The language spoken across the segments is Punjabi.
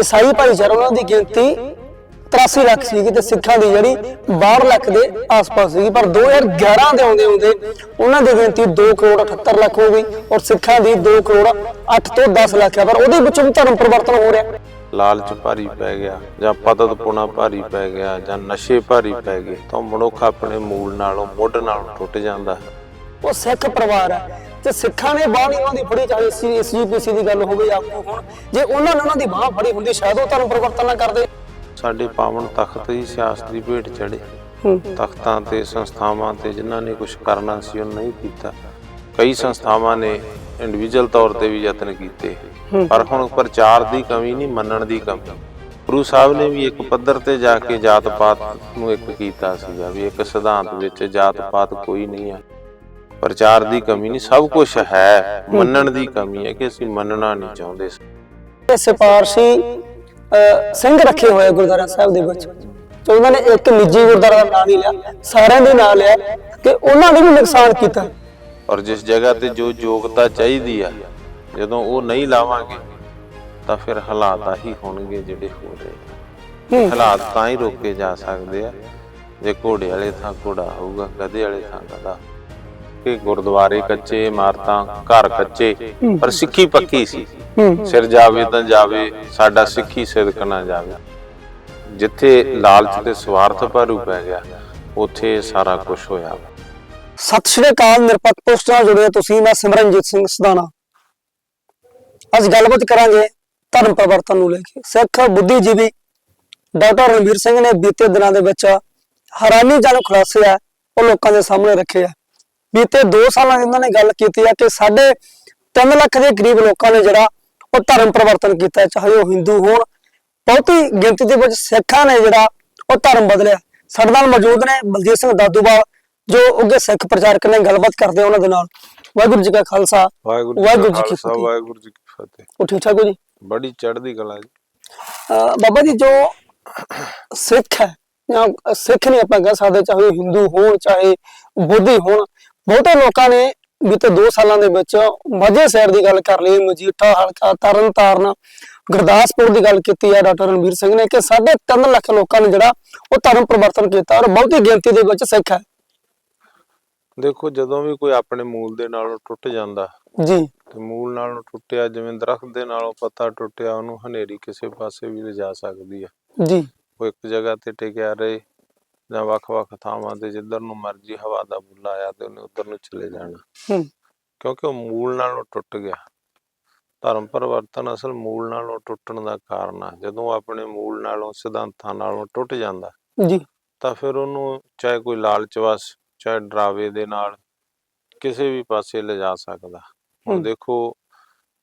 ਈਸਾਈ ਭਾਈਚਾਰਾ ਉਹਨਾਂ ਦੀ ਗਿਣਤੀ 83 ਲੱਖ ਸੀਗੀ ਤੇ ਸਿੱਖਾਂ ਦੀ ਜਿਹੜੀ 62 ਲੱਖ ਦੇ ਆਸ-ਪਾਸ ਸੀਗੀ। ਪਰ 2011 ਦੇ ਆਉਂਦੇ ਆਉਂਦੇ ਉਹਨਾਂ ਦੀ ਗਿਣਤੀ 2 ਕਰੋੜ 78 ਲੱਖ ਹੋ ਗਈ ਔਰ ਸਿੱਖਾਂ ਦੀ 2 ਕਰੋੜ 8 ਤੋਂ 10 ਲੱਖ ਹੈ ਪਰ ਉਹਦੇ ਵਿੱਚੋਂ ਵੀ ਧਰਮ ਪਰਿਵਰਤਨ ਹੋ ਰਿਹਾ। ਲਾਲਚ ਭਾਰੀ ਪੈ ਗਿਆ ਜਾਂ ਪਤਤ ਪੁਣਾ ਭਾਰੀ ਪੈ ਗਿਆ ਜਾਂ ਨਸ਼ੇ ਭਾਰੀ ਪੈ ਗਏ ਤਾਂ ਮਨੁੱਖ ਆਪਣੇ ਮੂਲ ਨਾਲੋਂ ਮੁੱਢ ਨਾਲੋਂ ਟੁੱਟ ਜਾਂਦਾ। ਉਹ ਸਿੱਖ ਪਰਿਵਾਰ ਹੈ ਤੇ ਸਿੱਖਾਂ ਨੇ ਬਾਹ ਨਹੀਂ ਉਹਨਾਂ ਦੀ ਫੜੀ ਚਾਹੇ ਸੀ ਐਸਜੀਪੀਸੀ ਦੀ ਗੱਲ ਹੋਵੇ ਜਾਂ ਕੋਈ ਹੁਣ ਜੇ ਉਹਨਾਂ ਨੇ ਉਹਨਾਂ ਦੀ ਬਾਹ ਫੜੀ ਹੁੰਦੀ ਸ਼ਾਇਦ ਉਹ ਧਰਮ ਪਰਿਵਰਤਨ ਨਾ ਕਰਦੇ। ਸਾਡੇ ਪਾਵਨ ਤਖਤ ਹੀ ਸਿਆਸਤ ਦੀ ਭੇਟ ਚੜੇ ਤਖਤਾਂ ਤੇ ਸੰਸਥਾਵਾਂ ਤੇ ਜਿਨ੍ਹਾਂ ਨੇ ਕੁਝ ਕਰਨਾ ਸੀ ਉਹ ਨਹੀਂ ਕੀਤਾ। ਕਈ ਸੰਸਥਾਵਾਂ ਨੇ ਇੰਡੀਵਿਜੂਅਲ ਤੌਰ ਤੇ ਵੀ ਯਤਨ ਕੀਤੇ। ਪਰ ਹੁਣ ਪ੍ਰਚਾਰ ਦੀ ਕਮੀ ਨਹੀਂ ਮੰਨਣ ਦੀ ਕਮੀ। ਗੁਰੂ ਸਾਹਿਬ ਨੇ ਵੀ ਇੱਕ ਪੱਧਰ ਤੇ ਜਾ ਕੇ ਜਾਤ ਪਾਤ ਨੂੰ ਇੱਕ ਕੀਤਾ ਸੀਗਾ ਵੀ ਇੱਕ ਸਿਧਾਂਤ ਵਿੱਚ ਜਾਤ ਪਾਤ ਕੋਈ ਨਹੀਂ ਹੈ ਪ੍ਰਚਾਰ ਦੀ ਕਮੀ ਨਹੀਂ ਸਭ ਕੁਝ ਹੈ। ਮੰਨਣ ਦੀ ਕਮੀ ਹੈ ਕਿ ਅਸੀਂ ਮੰਨਣਾ ਨਹੀਂ ਚਾਹੁੰਦੇ। ਇਹ ਸਿਫਾਰਸ਼ੀ ਸਿੰਘ ਰੱਖੇ ਹੋਏ ਗੁਰਦੁਆਰਾ ਸਾਹਿਬ ਦੇ ਵਿੱਚ। ਤੇ ਉਹਨਾਂ ਨੇ ਇੱਕ ਨਿੱਜੀ ਗੁਰਦੁਆਰਾ ਦਾ ਨਾਂ ਨਹੀਂ ਲਿਆ ਸਾਰਿਆਂ ਦੇ ਨਾਂ ਲਿਆ ਕਿ ਉਹਨਾਂ ਨੇ ਵੀ ਨੁਕਸਾਨ ਕੀਤਾ। ਔਰ ਜਿਸ ਜਗ੍ਹਾ ਤੇ ਜੋ ਯੋਗਤਾ ਚਾਹੀਦੀ ਆ ਜਦੋਂ ਉਹ ਨਹੀਂ ਲਾਵਾਂਗੇ ਤਾਂ ਫਿਰ ਹਾਲਾਤ ਆਹੀ ਹੋਣਗੇ ਜਿਹੜੇ ਹੋ ਰਹੇ। ਹਾਲਾਤ ਤਾਂ ਹੀ ਰੋਕੇ ਜਾ ਸਕਦੇ ਆ। ਜੇ ਘੋੜੇ ਵਾਲੇ ਥਾਂ ਘੋੜਾ ਹੋਊਗਾ ਗਧੇ ਵਾਲੇ ਥਾਂ ਗਧਾ। ਕਿ ਗੁਰਦੁਆਰੇ ਕੱਚੇ ਇਮਾਰਤਾਂ ਘਰ ਕੱਚੇ। ਪਰ ਸਿੱਖੀ ਪੱਕੀ ਸੀ। ਸਿਰ ਜਾਵੇ ਤਾਂ ਜਾਵੇ ਸਾਡਾ ਸਿੱਖੀ ਸਿਦਕ ਨਾ ਜਾਵੇ। ਜਿੱਥੇ ਲਾਲਚ ਤੇ ਸਵਾਰਥ ਭਾਰੂ ਪੈ ਗਿਆ ਉੱਥੇ ਸਾਰਾ ਕੁਝ ਹੋਇਆ। ਸਤਿ ਸ਼੍ਰੀ ਅਕਾਲ ਨਿਰਪੱਖ ਪੋਸਟ ਨਾਲ ਜੁੜੇ ਤੁਸੀਂ ਮੈਂ ਸਿਮਰਨਜੀਤ ਸਿੰਘ ਸਦਾਨਾ ਅੱਜ ਗੱਲਬਾਤ ਕਰਾਂਗੇ ਧਰਮ ਪਰਿਵਰਤਨ ਨੂੰ ਲੈ ਕੇ। ਸਿੱਖ ਬੁੱਧੀਜੀਵੀ ਡਾਕਟਰ ਰਣਵੀਰ ਸਿੰਘ ਨੇ ਬੀਤੇ ਦਿਨਾਂ ਦੇ ਵਿੱਚ ਹੈਰਾਨੀਜਨਕ ਖੁਲਾਸੇ ਆ ਉਹ ਲੋਕਾਂ ਦੇ ਸਾਹਮਣੇ ਰੱਖੇ ਆ। ਬੀਤੇ 2 ਸਾਲਾਂ ਦੀ ਇਹਨਾਂ ਨੇ ਗੱਲ ਕੀਤੀ ਆ ਕਿ ਸਾਡੇ 3 ਲੱਖ ਦੇ ਕਰੀਬ ਲੋਕਾਂ ਨੇ ਜਿਹੜਾ ਉਹ ਧਰਮ ਪਰਿਵਰਤਨ ਕੀਤਾ ਚਾਹੇ ਉਹ ਹਿੰਦੂ ਹੋਣ ਬਹੁਤੀ ਗਿਣਤੀ ਦੇ ਵਿੱਚ ਸਿੱਖਾਂ ਨੇ ਜਿਹੜਾ ਉਹ ਧਰਮ ਬਦਲਿਆ। ਸਾਡੇ ਨਾਲ ਮੌਜੂਦ ਨੇ ਬਲਜੀਤ ਸਿੰਘ ਦਾਦੂਵਾਲ ਜੋ ਉੱਗੇ ਸਿੱਖ ਪ੍ਰਚਾਰਕ ਨੇ ਗੱਲਬਾਤ ਕਰਦੇ ਉਹਨਾਂ ਦੇ ਨਾਲ। ਵਾਹਿਗੁਰੂ ਜੀ ਕਾ ਖਾਲਸਾ। ਵਾਹਿਗੁਰੂ ਜੀ ਕੀ ਫਤਿਹ। ਵਾਹਿਗੁਰੂ ਜੀ ਕੀ ਫਤਿਹ। ਉਹ ਠੀਕ ਠਾਕ ਹੋ ਜੀ? ਬੜੀ ਚੜ੍ਹਦੀ ਕਲਾ ਜੀ। ਬਾਬਾ ਜੀ ਜੋ ਸਿੱਖ ਹੈ ਜਾਂ ਸਿੱਖ ਨਹੀਂ ਆਪਾਂ ਕਹਿ ਸਕਦੇ ਚਾਹੇ ਹਿੰਦੂ ਹੋਣ ਚਾਹੇ ਬੁੱਧੀ ਹੋਣ ਬਹੁਤੇ ਲੋਕਾਂ ਨੇ ਬੀਤੇ 2 ਸਾਲਾਂ ਦੇ ਵਿੱਚ ਮਾਝੇ ਸ਼ਹਿਰ ਦੀ ਗੱਲ ਕਰ ਲਈ ਮਜੀਠਾ ਹਲਕਾ ਤਰਨ ਤਾਰਨ ਗੁਰਦਾਸਪੁਰ ਦੀ ਗੱਲ ਕੀਤੀ ਹੈ ਡਾਕਟਰ ਰਣਵੀਰ ਸਿੰਘ ਨੇ ਕਿ ਸਾਢੇ 3 ਲੱਖ ਲੋਕਾਂ ਨੇ ਜਿਹੜਾ ਉਹ ਧਰਮ ਪਰਿਵਰਤਨ ਕੀਤਾ ਔਰ ਬਹੁਤੀ ਗਿਣਤੀ ਦੇ ਵਿੱਚ ਸਿੱਖ ਹੈ। ਦੇਖੋ ਜਦੋਂ ਵੀ ਕੋਈ ਆਪਣੇ ਮੂਲ ਦੇ ਨਾਲੋਂ ਟੁੱਟ ਜਾਂਦਾ ਜੀ। ਤੇ ਮੂਲ ਨਾਲੋਂ ਟੁੱਟਿਆ ਜਿਵੇਂ ਦਰਖਤ ਦੇ ਨਾਲੋਂ ਪੱਤਾ ਟੁੱਟਿਆ ਉਹਨੂੰ ਹਨੇਰੀ ਕਿਸੇ ਪਾਸੇ ਵੀ ਲਿਜਾ ਸਕਦੀ ਆ ਜੀ। ਉਹ ਇੱਕ ਜਗ੍ਹਾ ਤੇ ਟਿਕਿਆ ਰਹੇ ਜਾਂ ਵੱਖ-ਵੱਖ ਥਾਵਾਂ ਤੇ ਜਿੱਧਰ ਨੂੰ ਮਰਜ਼ੀ ਹਵਾ ਦਾ ਬੁੱਲਾ ਆਇਆ ਤੇ ਉਹਨੇ ਉਧਰ ਨੂੰ ਚਲੇ ਜਾਣਾ। ਹੂੰ। ਕਿਉਂਕਿ ਉਹ ਮੂਲ ਨਾਲੋਂ ਟੁੱਟ ਗਿਆ। ਧਰਮ ਪਰਿਵਰਤਨ ਅਸਲ ਮੂਲ ਨਾਲੋਂ ਟੁੱਟਣ ਦਾ ਕਾਰਨ ਆ। ਜਦੋਂ ਆਪਣੇ ਮੂਲ ਨਾਲੋਂ ਸਿਧਾਂਤਾਂ ਨਾਲੋਂ ਟੁੱਟ ਜਾਂਦਾ ਜੀ। ਤਾਂ ਫਿਰ ਉਹਨੂੰ ਚਾਹੇ ਕੋਈ ਲਾਲਚ ਵਸ ਚਾਹੇ ਡਰਾਵੇ ਦੇ ਨਾਲ ਕਿਸੇ ਵੀ ਪਾਸੇ ਲਿਜਾ ਸਕਦਾ। ਹੁਣ। ਦੇਖੋ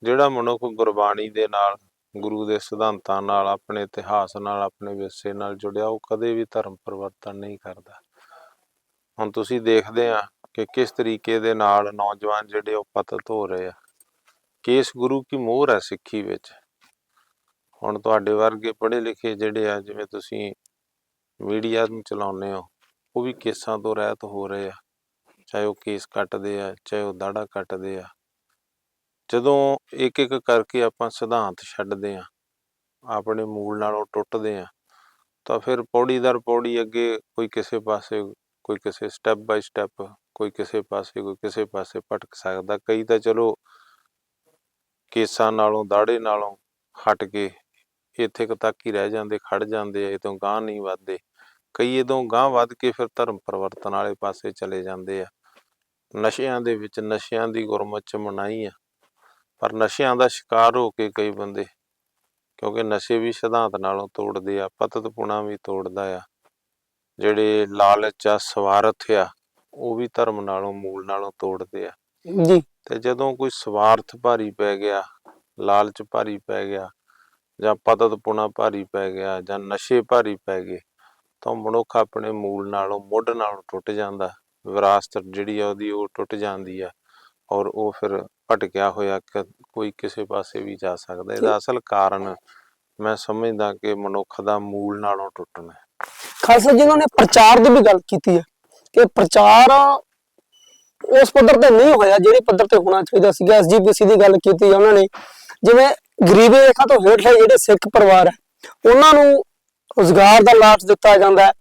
ਜਿਹੜਾ ਮਨੁੱਖ ਗੁਰਬਾਣੀ ਦੇ ਨਾਲ ਗੁਰੂ ਦੇ ਸਿਧਾਂਤਾਂ ਨਾਲ, ਆਪਣੇ ਇਤਿਹਾਸ ਨਾਲ, ਆਪਣੇ ਵਿਰਸੇ ਨਾਲ ਜੁੜਿਆ, ਉਹ ਕਦੇ ਵੀ ਧਰਮ ਪਰਿਵਰਤਨ ਨਹੀਂ ਕਰਦਾ। ਹੁਣ ਤੁਸੀਂ ਦੇਖਦੇ ਆ ਕਿ ਕਿਸ ਤਰੀਕੇ ਦੇ ਨਾਲ ਨੌਜਵਾਨ ਜਿਹੜੇ ਉਹ ਪਤਤ ਹੋ ਰਹੇ ਆ। ਕੇਸ ਗੁਰੂ ਕੀ ਮੋਹਰ ਹੈ ਸਿੱਖੀ ਵਿੱਚ। ਹੁਣ ਤੁਹਾਡੇ ਵਰਗੇ ਪੜ੍ਹੇ ਲਿਖੇ ਜਿਹੜੇ ਆ, ਜਿਵੇਂ ਤੁਸੀਂ ਮੀਡੀਆ ਨੂੰ ਚਲਾਉਂਦੇ ਹੋ, ਉਹ ਵੀ ਕੇਸਾਂ ਤੋਂ ਰਹਿਤ ਹੋ ਰਹੇ ਆ। ਚਾਹੇ ਉਹ ਕੇਸ ਕੱਟਦੇ ਆ, ਚਾਹੇ ਉਹ ਦਾੜਾ ਕੱਟਦੇ ਆ। ਜਦੋਂ ਇੱਕ ਇੱਕ ਕਰਕੇ ਆਪਾਂ ਸਿਧਾਂਤ ਛੱਡਦੇ ਹਾਂ, ਆਪਣੇ ਮੂਲ ਨਾਲੋਂ ਟੁੱਟਦੇ ਹਾਂ, ਤਾਂ ਫਿਰ ਪੌੜੀ ਦਰ ਪੌੜੀ ਅੱਗੇ ਕੋਈ ਕਿਸੇ ਪਾਸੇ, ਕੋਈ ਕਿਸੇ ਸਟੈਪ ਬਾਈ ਸਟੈਪ ਕੋਈ ਕਿਸੇ ਪਾਸੇ, ਕੋਈ ਕਿਸੇ ਪਾਸੇ ਭਟਕ ਸਕਦਾ। ਕਈ ਤਾਂ ਚਲੋ ਕੇਸਾਂ ਨਾਲੋਂ ਦਾੜੇ ਨਾਲੋਂ ਹਟ ਕੇ ਇੱਥੇ ਕੁ ਤੱਕ ਹੀ ਰਹਿ ਜਾਂਦੇ ਖੜ ਜਾਂਦੇ ਆ ਇਹ ਤੋਂ ਗਾਂਹ ਨਹੀਂ ਵੱਧਦੇ। ਕਈ ਇਦੋਂ ਗਾਂਹ ਵੱਧ ਕੇ ਫਿਰ ਧਰਮ ਪਰਿਵਰਤਨ ਵਾਲੇ ਪਾਸੇ ਚਲੇ ਜਾਂਦੇ ਆ। ਨਸ਼ਿਆਂ ਦੇ ਵਿੱਚ ਨਸ਼ਿਆਂ ਦੀ ਗੁਰਮਤ ਚ ਮਨਾਈ ਆ। ਪਰ ਨਸ਼ਿਆਂ ਦਾ ਸ਼ਿਕਾਰ ਹੋ ਕੇ ਕਈ ਬੰਦੇ ਕਿਉਂਕਿ ਨਸ਼ੇ ਵੀ ਸਿਧਾਂਤ ਨਾਲੋਂ ਤੋੜਦੇ ਆ ਪਤਤ ਪੁਣਾ ਵੀ ਤੋੜਦਾ ਆ। ਜਿਹੜੇ ਲਾਲਚ ਆ ਸਵਾਰਥ ਆ ਉਹ ਵੀ ਧਰਮ ਨਾਲੋਂ ਮੂਲ ਨਾਲੋਂ ਤੋੜਦੇ ਆ। ਜੀ। ਤੇ ਜਦੋਂ ਕੋਈ ਸਵਾਰਥ ਭਾਰੀ ਪੈ ਗਿਆ ਲਾਲਚ ਭਾਰੀ ਪੈ ਗਿਆ ਜਾਂ ਪਤਤ ਪੁਣਾ ਭਾਰੀ ਪੈ ਗਿਆ ਜਾਂ ਨਸ਼ੇ ਭਾਰੀ ਪੈ ਗਏ ਤਾਂ ਮਨੁੱਖ ਆਪਣੇ ਮੂਲ ਨਾਲੋਂ ਮੁੱਢ ਨਾਲੋਂ ਟੁੱਟ ਜਾਂਦਾ। ਵਿਰਾਸਤ ਜਿਹੜੀ ਆ ਉਹਦੀ ਉਹ ਟੁੱਟ ਜਾਂਦੀ ਆ। ਔਰ ਉਹ ਫਿਰ ਭਟਕਿਆ ਹੋਇਆ ਕੋਈ ਕਿਸੇ ਪਾਸੇ ਵੀ ਜਾ ਸਕਦਾ। ਇਹਦਾ ਅਸਲ ਕਾਰਨ ਮੈਂ ਸਮਝਦਾ ਕਿ ਮਨੁੱਖ ਦਾ ਮੂਲ ਨਾਲੋਂ ਟੁੱਟਣਾ ਹੈ। ਖਾਲਸਾ ਜੀ ਉਹਨਾਂ ਨੇ ਪ੍ਰਚਾਰ ਦੀ ਵੀ ਗੱਲ ਕੀਤੀ ਹੈ ਕਿ ਪ੍ਰਚਾਰ ਉਸ ਪੱਧਰ ਤੇ ਨਹੀਂ ਹੋਇਆ ਜਿਹੜੇ ਪੱਧਰ ਤੇ ਹੋਣਾ ਚਾਹੀਦਾ ਸੀਗਾ। ਐਸਜੀਪੀਸੀ ਦੀ ਗੱਲ ਕੀਤੀ ਹੈ ਉਹਨਾਂ ਨੇ। ਜਿਵੇਂ ਗਰੀਬੀ ਰੇਖਾ ਤੋਂ ਹੇਠਲੇ ਜਿਹੜੇ ਸਿੱਖ ਪਰਿਵਾਰ ਹੈ ਉਹਨਾਂ ਨੂੰ ਰੋਜ਼ਗਾਰ ਦਾ ਲਾਲਚ ਦਿੱਤਾ ਜਾਂਦਾ ਹੈ।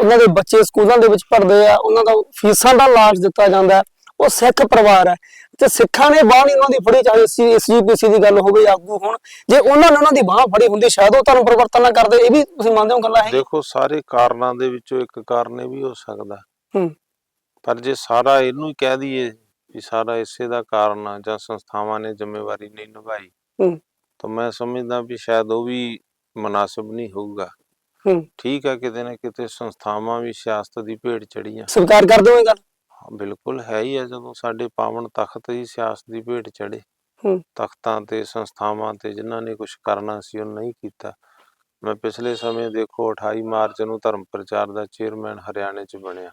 ਉਹਨਾਂ ਦੇ ਬੱਚੇ ਸਕੂਲਾਂ ਦੇ ਵਿੱਚ ਪੜ੍ਹਦੇ ਆ ਉਹਨਾਂ ਦਾ ਫੀਸਾਂ ਦਾ ਲਾਲਚ ਦਿੱਤਾ ਜਾਂਦਾ ਹੈ। ਉਹ ਸਿੱਖ ਪਰਿਵਾਰ ਹੈ। ਤੇ ਸਿੱਖਾਂ ਨੇ ਬਾਹ ਨਹੀਂ ਦੀ ਫੜੀ ਚਾਹੇ ਸੀ ਐਸਜੀਪੀਸੀ ਦੀ ਗੱਲ ਹੋਵੇ ਆਗੂ ਹੁਣ। ਜੇ ਉਹਨਾਂ ਨੇ ਉਹਨਾਂ ਦੀ ਬਾਹ ਫੜੀ ਹੁੰਦੀ ਸ਼ਾਇਦ ਉਹ ਤੁਹਾਨੂੰ ਪਰਿਵਰਤਨ ਨਾ ਕਰਦੇ। ਇਹ ਵੀ ਤੁਸੀਂ ਮੰਨਦੇ ਹੋ ਗੱਲਾਂ ਇਹ? ਦੇਖੋ ਸਾਰੇ ਕਾਰਨਾਂ ਦੇ ਵਿੱਚੋਂ ਇੱਕ ਕਾਰਨ ਇਹ ਵੀ ਹੋ ਸਕਦਾ। ਹੂੰ। ਪਰ ਜੇ ਸਾਰਾ ਇਹਨੂੰ ਹੀ ਕਹਿ ਦਈਏ ਵੀ ਸਾਰਾ ਇਸੇ ਦਾ ਕਾਰਨ ਆ ਜਾਂ ਸੰਸਥਾਵਾਂ ਨੇ ਜ਼ਿੰਮੇਵਾਰੀ ਨਹੀਂ ਨਿਭਾਈ ਹੂੰ। ਤਾਂ ਮੈਂ ਸਮਝਦਾ ਵੀ ਸ਼ਾਇਦ ਉਹ ਵੀ ਮناسب ਨਹੀਂ ਹੋਊਗਾ। ਹੂੰ। ਠੀਕ ਆ ਕਿਤੇ ਨਾ ਕਿਤੇ ਸੰਸਥਾਵਾਂ ਵੀ ਸਿਆਸਤ ਦੀ ਭੇਡ ਚੜੀਆਂ ਸਵੀਕਾਰ ਕਰਦੇ ਹੋ ਗੱਲ? ਬਿਲਕੁਲ ਹੈ ਹੀ ਆ ਜਦੋਂ ਸਾਡੇ ਪਾਵਨ ਤਖਤ ਹੀ ਸਿਆਸਤ ਦੀ ਭੇਟ ਚੜੇ ਹੂੰ। ਤਖਤਾਂ ਤੇ ਸੰਸਥਾਵਾਂ ਤੇ ਜਿਨ੍ਹਾਂ ਨੇ ਕੁਝ ਕਰਨਾ ਸੀ ਉਹ ਨਹੀਂ ਕੀਤਾ। ਮੈਂ ਪਿਛਲੇ ਸਮੇਂ ਦੇਖੋ 28 ਮਾਰਚ ਨੂੰ ਧਰਮ ਪ੍ਰਚਾਰ ਦਾ ਚੇਅਰਮੈਨ ਹਰਿਆਣੇ 'ਚ ਬਣਿਆ।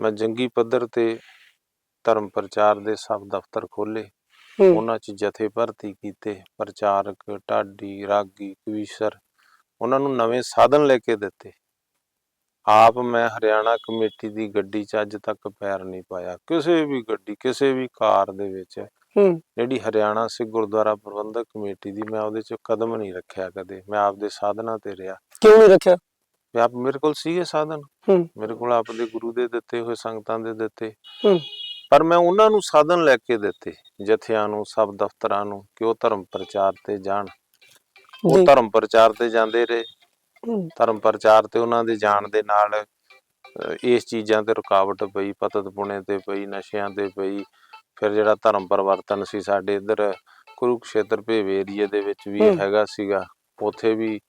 ਮੈਂ ਜੰਗੀ ਪੱਧਰ ਤੇ ਧਰਮ ਪ੍ਰਚਾਰ ਦੇ ਸਭ ਦਫ਼ਤਰ ਖੋਲੇ ਹੂੰ। ਉਹਨਾਂ 'ਚ ਜਥੇ ਭਰਤੀ ਕੀਤੇ। ਪ੍ਰਚਾਰਕ ਢਾਡੀ ਰਾਗੀ ਕਵੀਸ਼ਰ ਉਹਨਾਂ ਨੂੰ ਨਵੇਂ ਸਾਧਨ ਲੈ ਕੇ ਦਿੱਤੇ। ਆਪ ਮੈਂ ਹਰਿਆਣਾ ਕਮੇਟੀ ਦੀ ਗੱਡੀ 'ਚ ਅੱਜ ਤੱਕ ਪੈਰ ਨਹੀਂ ਪਾਇਆ। ਕਿਸੇ ਵੀ ਗੱਡੀ ਕਿਸੇ ਵੀ ਕਾਰ ਦੇ ਵਿੱਚ ਹੂੰ। ਜਿਹੜੀ ਹਰਿਆਣਾ ਸਿੱਖ ਗੁਰਦੁਆਰਾ ਪ੍ਰਬੰਧਕ ਕਮੇਟੀ ਦੀ ਮੈਂ ਉਹਦੇ 'ਚ ਕਦਮ ਨਹੀਂ ਰੱਖਿਆ ਕਦੇ। ਮੈਂ ਆਪਦੇ ਸਾਧਨਾਂ ਤੇ ਰਿਹਾ। ਕਿਉਂ ਨਹੀਂ ਰੱਖਿਆ? ਵੀ ਆਪ ਮੇਰੇ ਕੋਲ ਸੀਗੇ ਸਾਧਨ। ਹੂੰ। ਮੇਰੇ ਕੋਲ ਆਪਦੇ ਗੁਰੂ ਦੇ ਦਿੱਤੇ ਹੋਏ ਸੰਗਤਾਂ ਦੇ ਦਿੱਤੇ। ਹੂੰ। ਪਰ ਮੈਂ ਉਹਨਾਂ ਨੂੰ ਸਾਧਨ ਲੈ ਕੇ ਦਿੱਤੇ ਜਥਿਆਂ ਨੂੰ ਸਭ ਦਫ਼ਤਰਾਂ ਨੂੰ ਕਿ ਉਹ ਧਰਮ ਪ੍ਰਚਾਰ ਤੇ ਜਾਣ। ਉਹ ਧਰਮ ਪ੍ਰਚਾਰ ਤੇ ਜਾਂਦੇ ਰਹੇ। ਧਰਮ ਪ੍ਰਚਾਰ ਤੇ ਉਹਨਾਂ ਦੇ ਜਾਣ ਦੇ ਨਾਲ ਅਹ, ਇਸ ਚੀਜ਼ਾਂ ਤੇ ਰੁਕਾਵਟ ਪਈ ਪਤਤ ਪੁਣੇ ਤੇ ਪਈ ਨਸ਼ਿਆਂ ਤੇ ਪਈ। ਫਿਰ ਜਿਹੜਾ ਧਰਮ ਪਰਿਵਰਤਨ ਸੀ ਸਾਡੇ ਇੱਧਰ ਕੁਰੂਕਸ਼ੇਤਰ ਭੇਵੇ ਏਰੀਏ ਦੇ ਵਿੱਚ ਵੀ ਹੂੰ। ਹੈਗਾ ਸੀਗਾ ਉੱਥੇ ਵੀ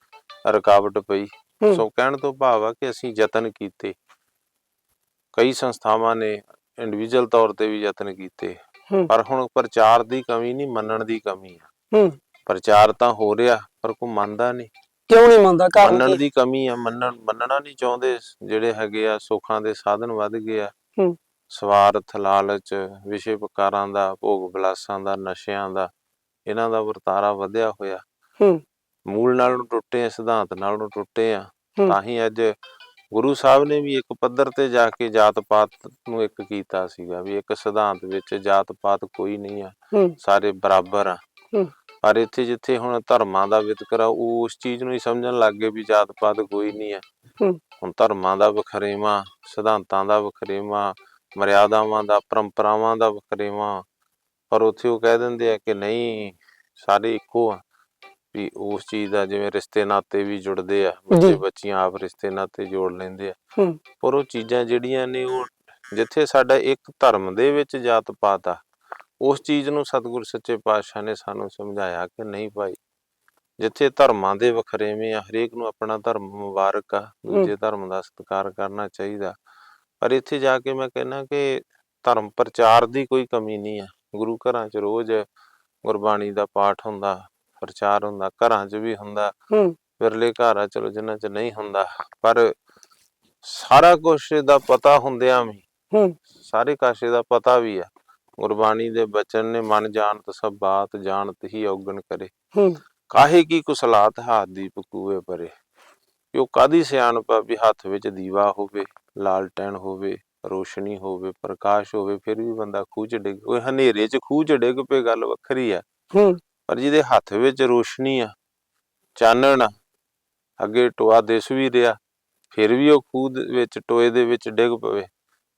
ਰੁਕਾਵਟ ਪਈ। ਹੂੰ। ਸੋ ਕਹਿਣ ਤੋਂ ਭਾਵ ਆ ਕਿ ਅਸੀਂ ਯਤਨ ਕੀਤੇ। ਕਈ ਸੰਸਥਾਵਾਂ ਨੇ ਇੰਡੀਵਿਜੂਅਲ ਤੌਰ ਤੇ ਵੀ ਯਤਨ ਕੀਤੇ। ਹੂੰ। ਪਰ ਹੁਣ ਪ੍ਰਚਾਰ ਦੀ ਕਮੀ ਨਹੀਂ ਮੰਨਣ ਦੀ ਕਮੀ ਆ। ਹੂੰ। ਪ੍ਰਚਾਰ ਤਾਂ ਹੋ ਰਿਹਾ ਪਰ ਕੋਈ ਮੰਨਦਾ ਨਹੀਂ। ਕਿਉਂ ਨਹੀਂ ਮੰਨਦਾ ਕਾਰਨ ਮੰਨਣ ਕੀ? ਦੀ ਕਮੀ ਆ ਮੰਨਣ ਮੰਨਣਾ ਨਹੀਂ ਚਾਹੁੰਦੇ ਜਿਹੜੇ ਹੈਗੇ ਆ ਸੁੱਖਾਂ ਦੇ ਸਾਧਨ ਵੱਧ ਗਏ ਆ ਹੂੰ। ਸਵਾਰਥ ਲਾਲਚ ਵਿਸ਼ੇ ਵਿਕਾਰਾਂ ਦਾ ਭੋਗ ਵਿਲਾਸਾਂ ਦਾ ਨਸ਼ਿਆਂ ਦਾ ਇਹਨਾਂ ਦਾ ਵਰਤਾਰਾ ਵਧਿਆ ਹੋਇਆ ਹੂੰ ਮੂਲ ਨਾਲੋਂ ਟੁੱਟੇ ਆ ਸਿਧਾਂਤ ਨਾਲੋਂ ਟੁੱਟੇ ਆ ਹੂੰ। ਤਾਂ ਹੀ ਅੱਜ ਗੁਰੂ ਸਾਹਿਬ ਨੇ ਵੀ ਇੱਕ ਪੱਧਰ ਤੇ ਜਾ ਕੇ ਜਾਤ ਪਾਤ ਨੂੰ ਇੱਕ ਕੀਤਾ ਸੀਗਾ ਵੀ ਇੱਕ ਸਿਧਾਂਤ ਵਿੱਚ ਜਾਤ ਪਾਤ ਕੋਈ ਨਹੀਂ ਆ ਹੂੰ ਸਾਰੇ ਬਰਾਬਰ ਆ ਹੂੰ। ਪਰ ਇੱਥੇ ਜਿੱਥੇ ਹੁਣ ਧਰਮਾਂ ਦਾ ਵਿਤਕਰਾ ਉਹ ਉਸ ਚੀਜ਼ ਨੂੰ ਹੀ ਸਮਝਣ ਲੱਗ ਗਏ ਵੀ ਜਾਤ ਪਾਤ ਕੋਈ ਨਹੀਂ ਹੈ। ਹੁਣ ਧਰਮਾਂ ਦਾ ਵਖਰੇਵਾਂ ਸਿਧਾਂਤਾਂ ਦਾ ਵਖਰੇਵਾਂ ਮਰਿਆਦਾਵਾਂ ਦਾ ਪਰੰਪਰਾਵਾਂ ਦਾ ਵਖਰੇਵਾਂ ਪਰ ਉੱਥੇ ਉਹ ਕਹਿ ਦਿੰਦੇ ਆ ਕਿ ਨਹੀਂ ਸਾਰੇ ਇੱਕੋ ਆ ਵੀ ਉਸ ਚੀਜ਼ ਦਾ ਜਿਵੇਂ ਰਿਸ਼ਤੇ ਨਾਤੇ ਵੀ ਜੁੜਦੇ ਆ ਬੱਚੇ। ਬੱਚੀਆਂ ਆਪ ਰਿਸ਼ਤੇ ਨਾਤੇ ਜੋੜ ਲੈਂਦੇ ਆ ਪਰ ਉਹ ਚੀਜ਼ਾਂ ਜਿਹੜੀਆਂ ਨੇ ਉਹ ਜਿੱਥੇ ਸਾਡਾ ਇੱਕ ਧਰਮ ਦੇ ਵਿੱਚ ਜਾਤ ਪਾਤ ਆ ਉਸ ਚੀਜ਼ ਨੂੰ ਸਤਿਗੁਰ ਸੱਚੇ ਪਾਤਸ਼ਾਹ ਨੇ ਸਾਨੂੰ ਸਮਝਾਇਆ ਕਿ ਨਹੀਂ ਭਾਈ ਜਿੱਥੇ ਧਰਮਾਂ ਦੇ ਵਖਰੇਵੇਂ ਆ ਹਰੇਕ ਨੂੰ ਆਪਣਾ ਧਰਮ ਮੁਬਾਰਕ ਆ ਦੂਜੇ ਧਰਮ ਦਾ ਸਤਿਕਾਰ ਕਰਨਾ ਚਾਹੀਦਾ। ਪਰ ਇੱਥੇ ਜਾ ਕੇ ਮੈਂ ਕਹਿੰਦਾ ਕਿ ਧਰਮ ਪ੍ਰਚਾਰ ਦੀ ਕੋਈ ਕਮੀ ਨਹੀਂ ਆ। ਗੁਰੂ ਘਰਾਂ 'ਚ ਰੋਜ਼ ਗੁਰਬਾਣੀ ਦਾ ਪਾਠ ਹੁੰਦਾ ਪ੍ਰਚਾਰ ਹੁੰਦਾ ਘਰਾਂ 'ਚ ਵੀ ਹੁੰਦਾ ਹੂੰ। ਵਿਰਲੇ ਘਰ ਆ ਚਲੋ ਜਿਨ੍ਹਾਂ 'ਚ ਨਹੀਂ ਹੁੰਦਾ। ਪਰ ਸਾਰਾ ਕੁਝ ਦਾ ਪਤਾ ਹੁੰਦਿਆਂ ਵੀ ਸਾਰੇ ਕਾਸ਼ੇ ਦਾ ਪਤਾ ਵੀ ਆ। ਗੁਰਬਾਣੀ ਦੇ ਬਚਨ ਨੇ ਮਨ ਜਾਣਤ ਸਭ ਬਾਤ ਜਾਣਤ ਹੀ ਔਗਣ ਕਰੇ। ਹੂੰ। ਕਾਹੇ ਕੀ ਕੁਸਲਾਤ ਹਾਥ ਦੀ ਪਕੂਏ ਪਰੇ? ਕਿਉ ਕਾਦੀ ਸਿਆਣਪ ਵੀ ਹੱਥ ਵਿੱਚ ਦੀਵਾ ਹੋਵੇ ਲਾਲਟੈਨ ਹੋਵੇ ਰੋਸ਼ਨੀ ਹੋਵੇ ਪ੍ਰਕਾਸ਼ ਹੋਵੇ ਫਿਰ ਵੀ ਬੰਦਾ ਖੂਹ ਚ ਡਿੱਗ ਉਹ ਹਨੇਰੇ ਚ ਖੂਹ ਚ ਡਿੱਗ ਪਏ ਗੱਲ ਵੱਖਰੀ ਆ। ਹੂੰ। ਪਰ ਜਿਹਦੇ ਹੱਥ ਵਿੱਚ ਰੋਸ਼ਨੀ ਆ ਚਾਨਣ ਆ ਅੱਗੇ ਟੋਆ ਦਿਸ ਵੀ ਰਿਹਾ ਫਿਰ ਵੀ ਉਹ ਖੂਹ ਵਿੱਚ ਟੋਏ ਦੇ ਵਿੱਚ ਡਿੱਗ ਪਵੇ।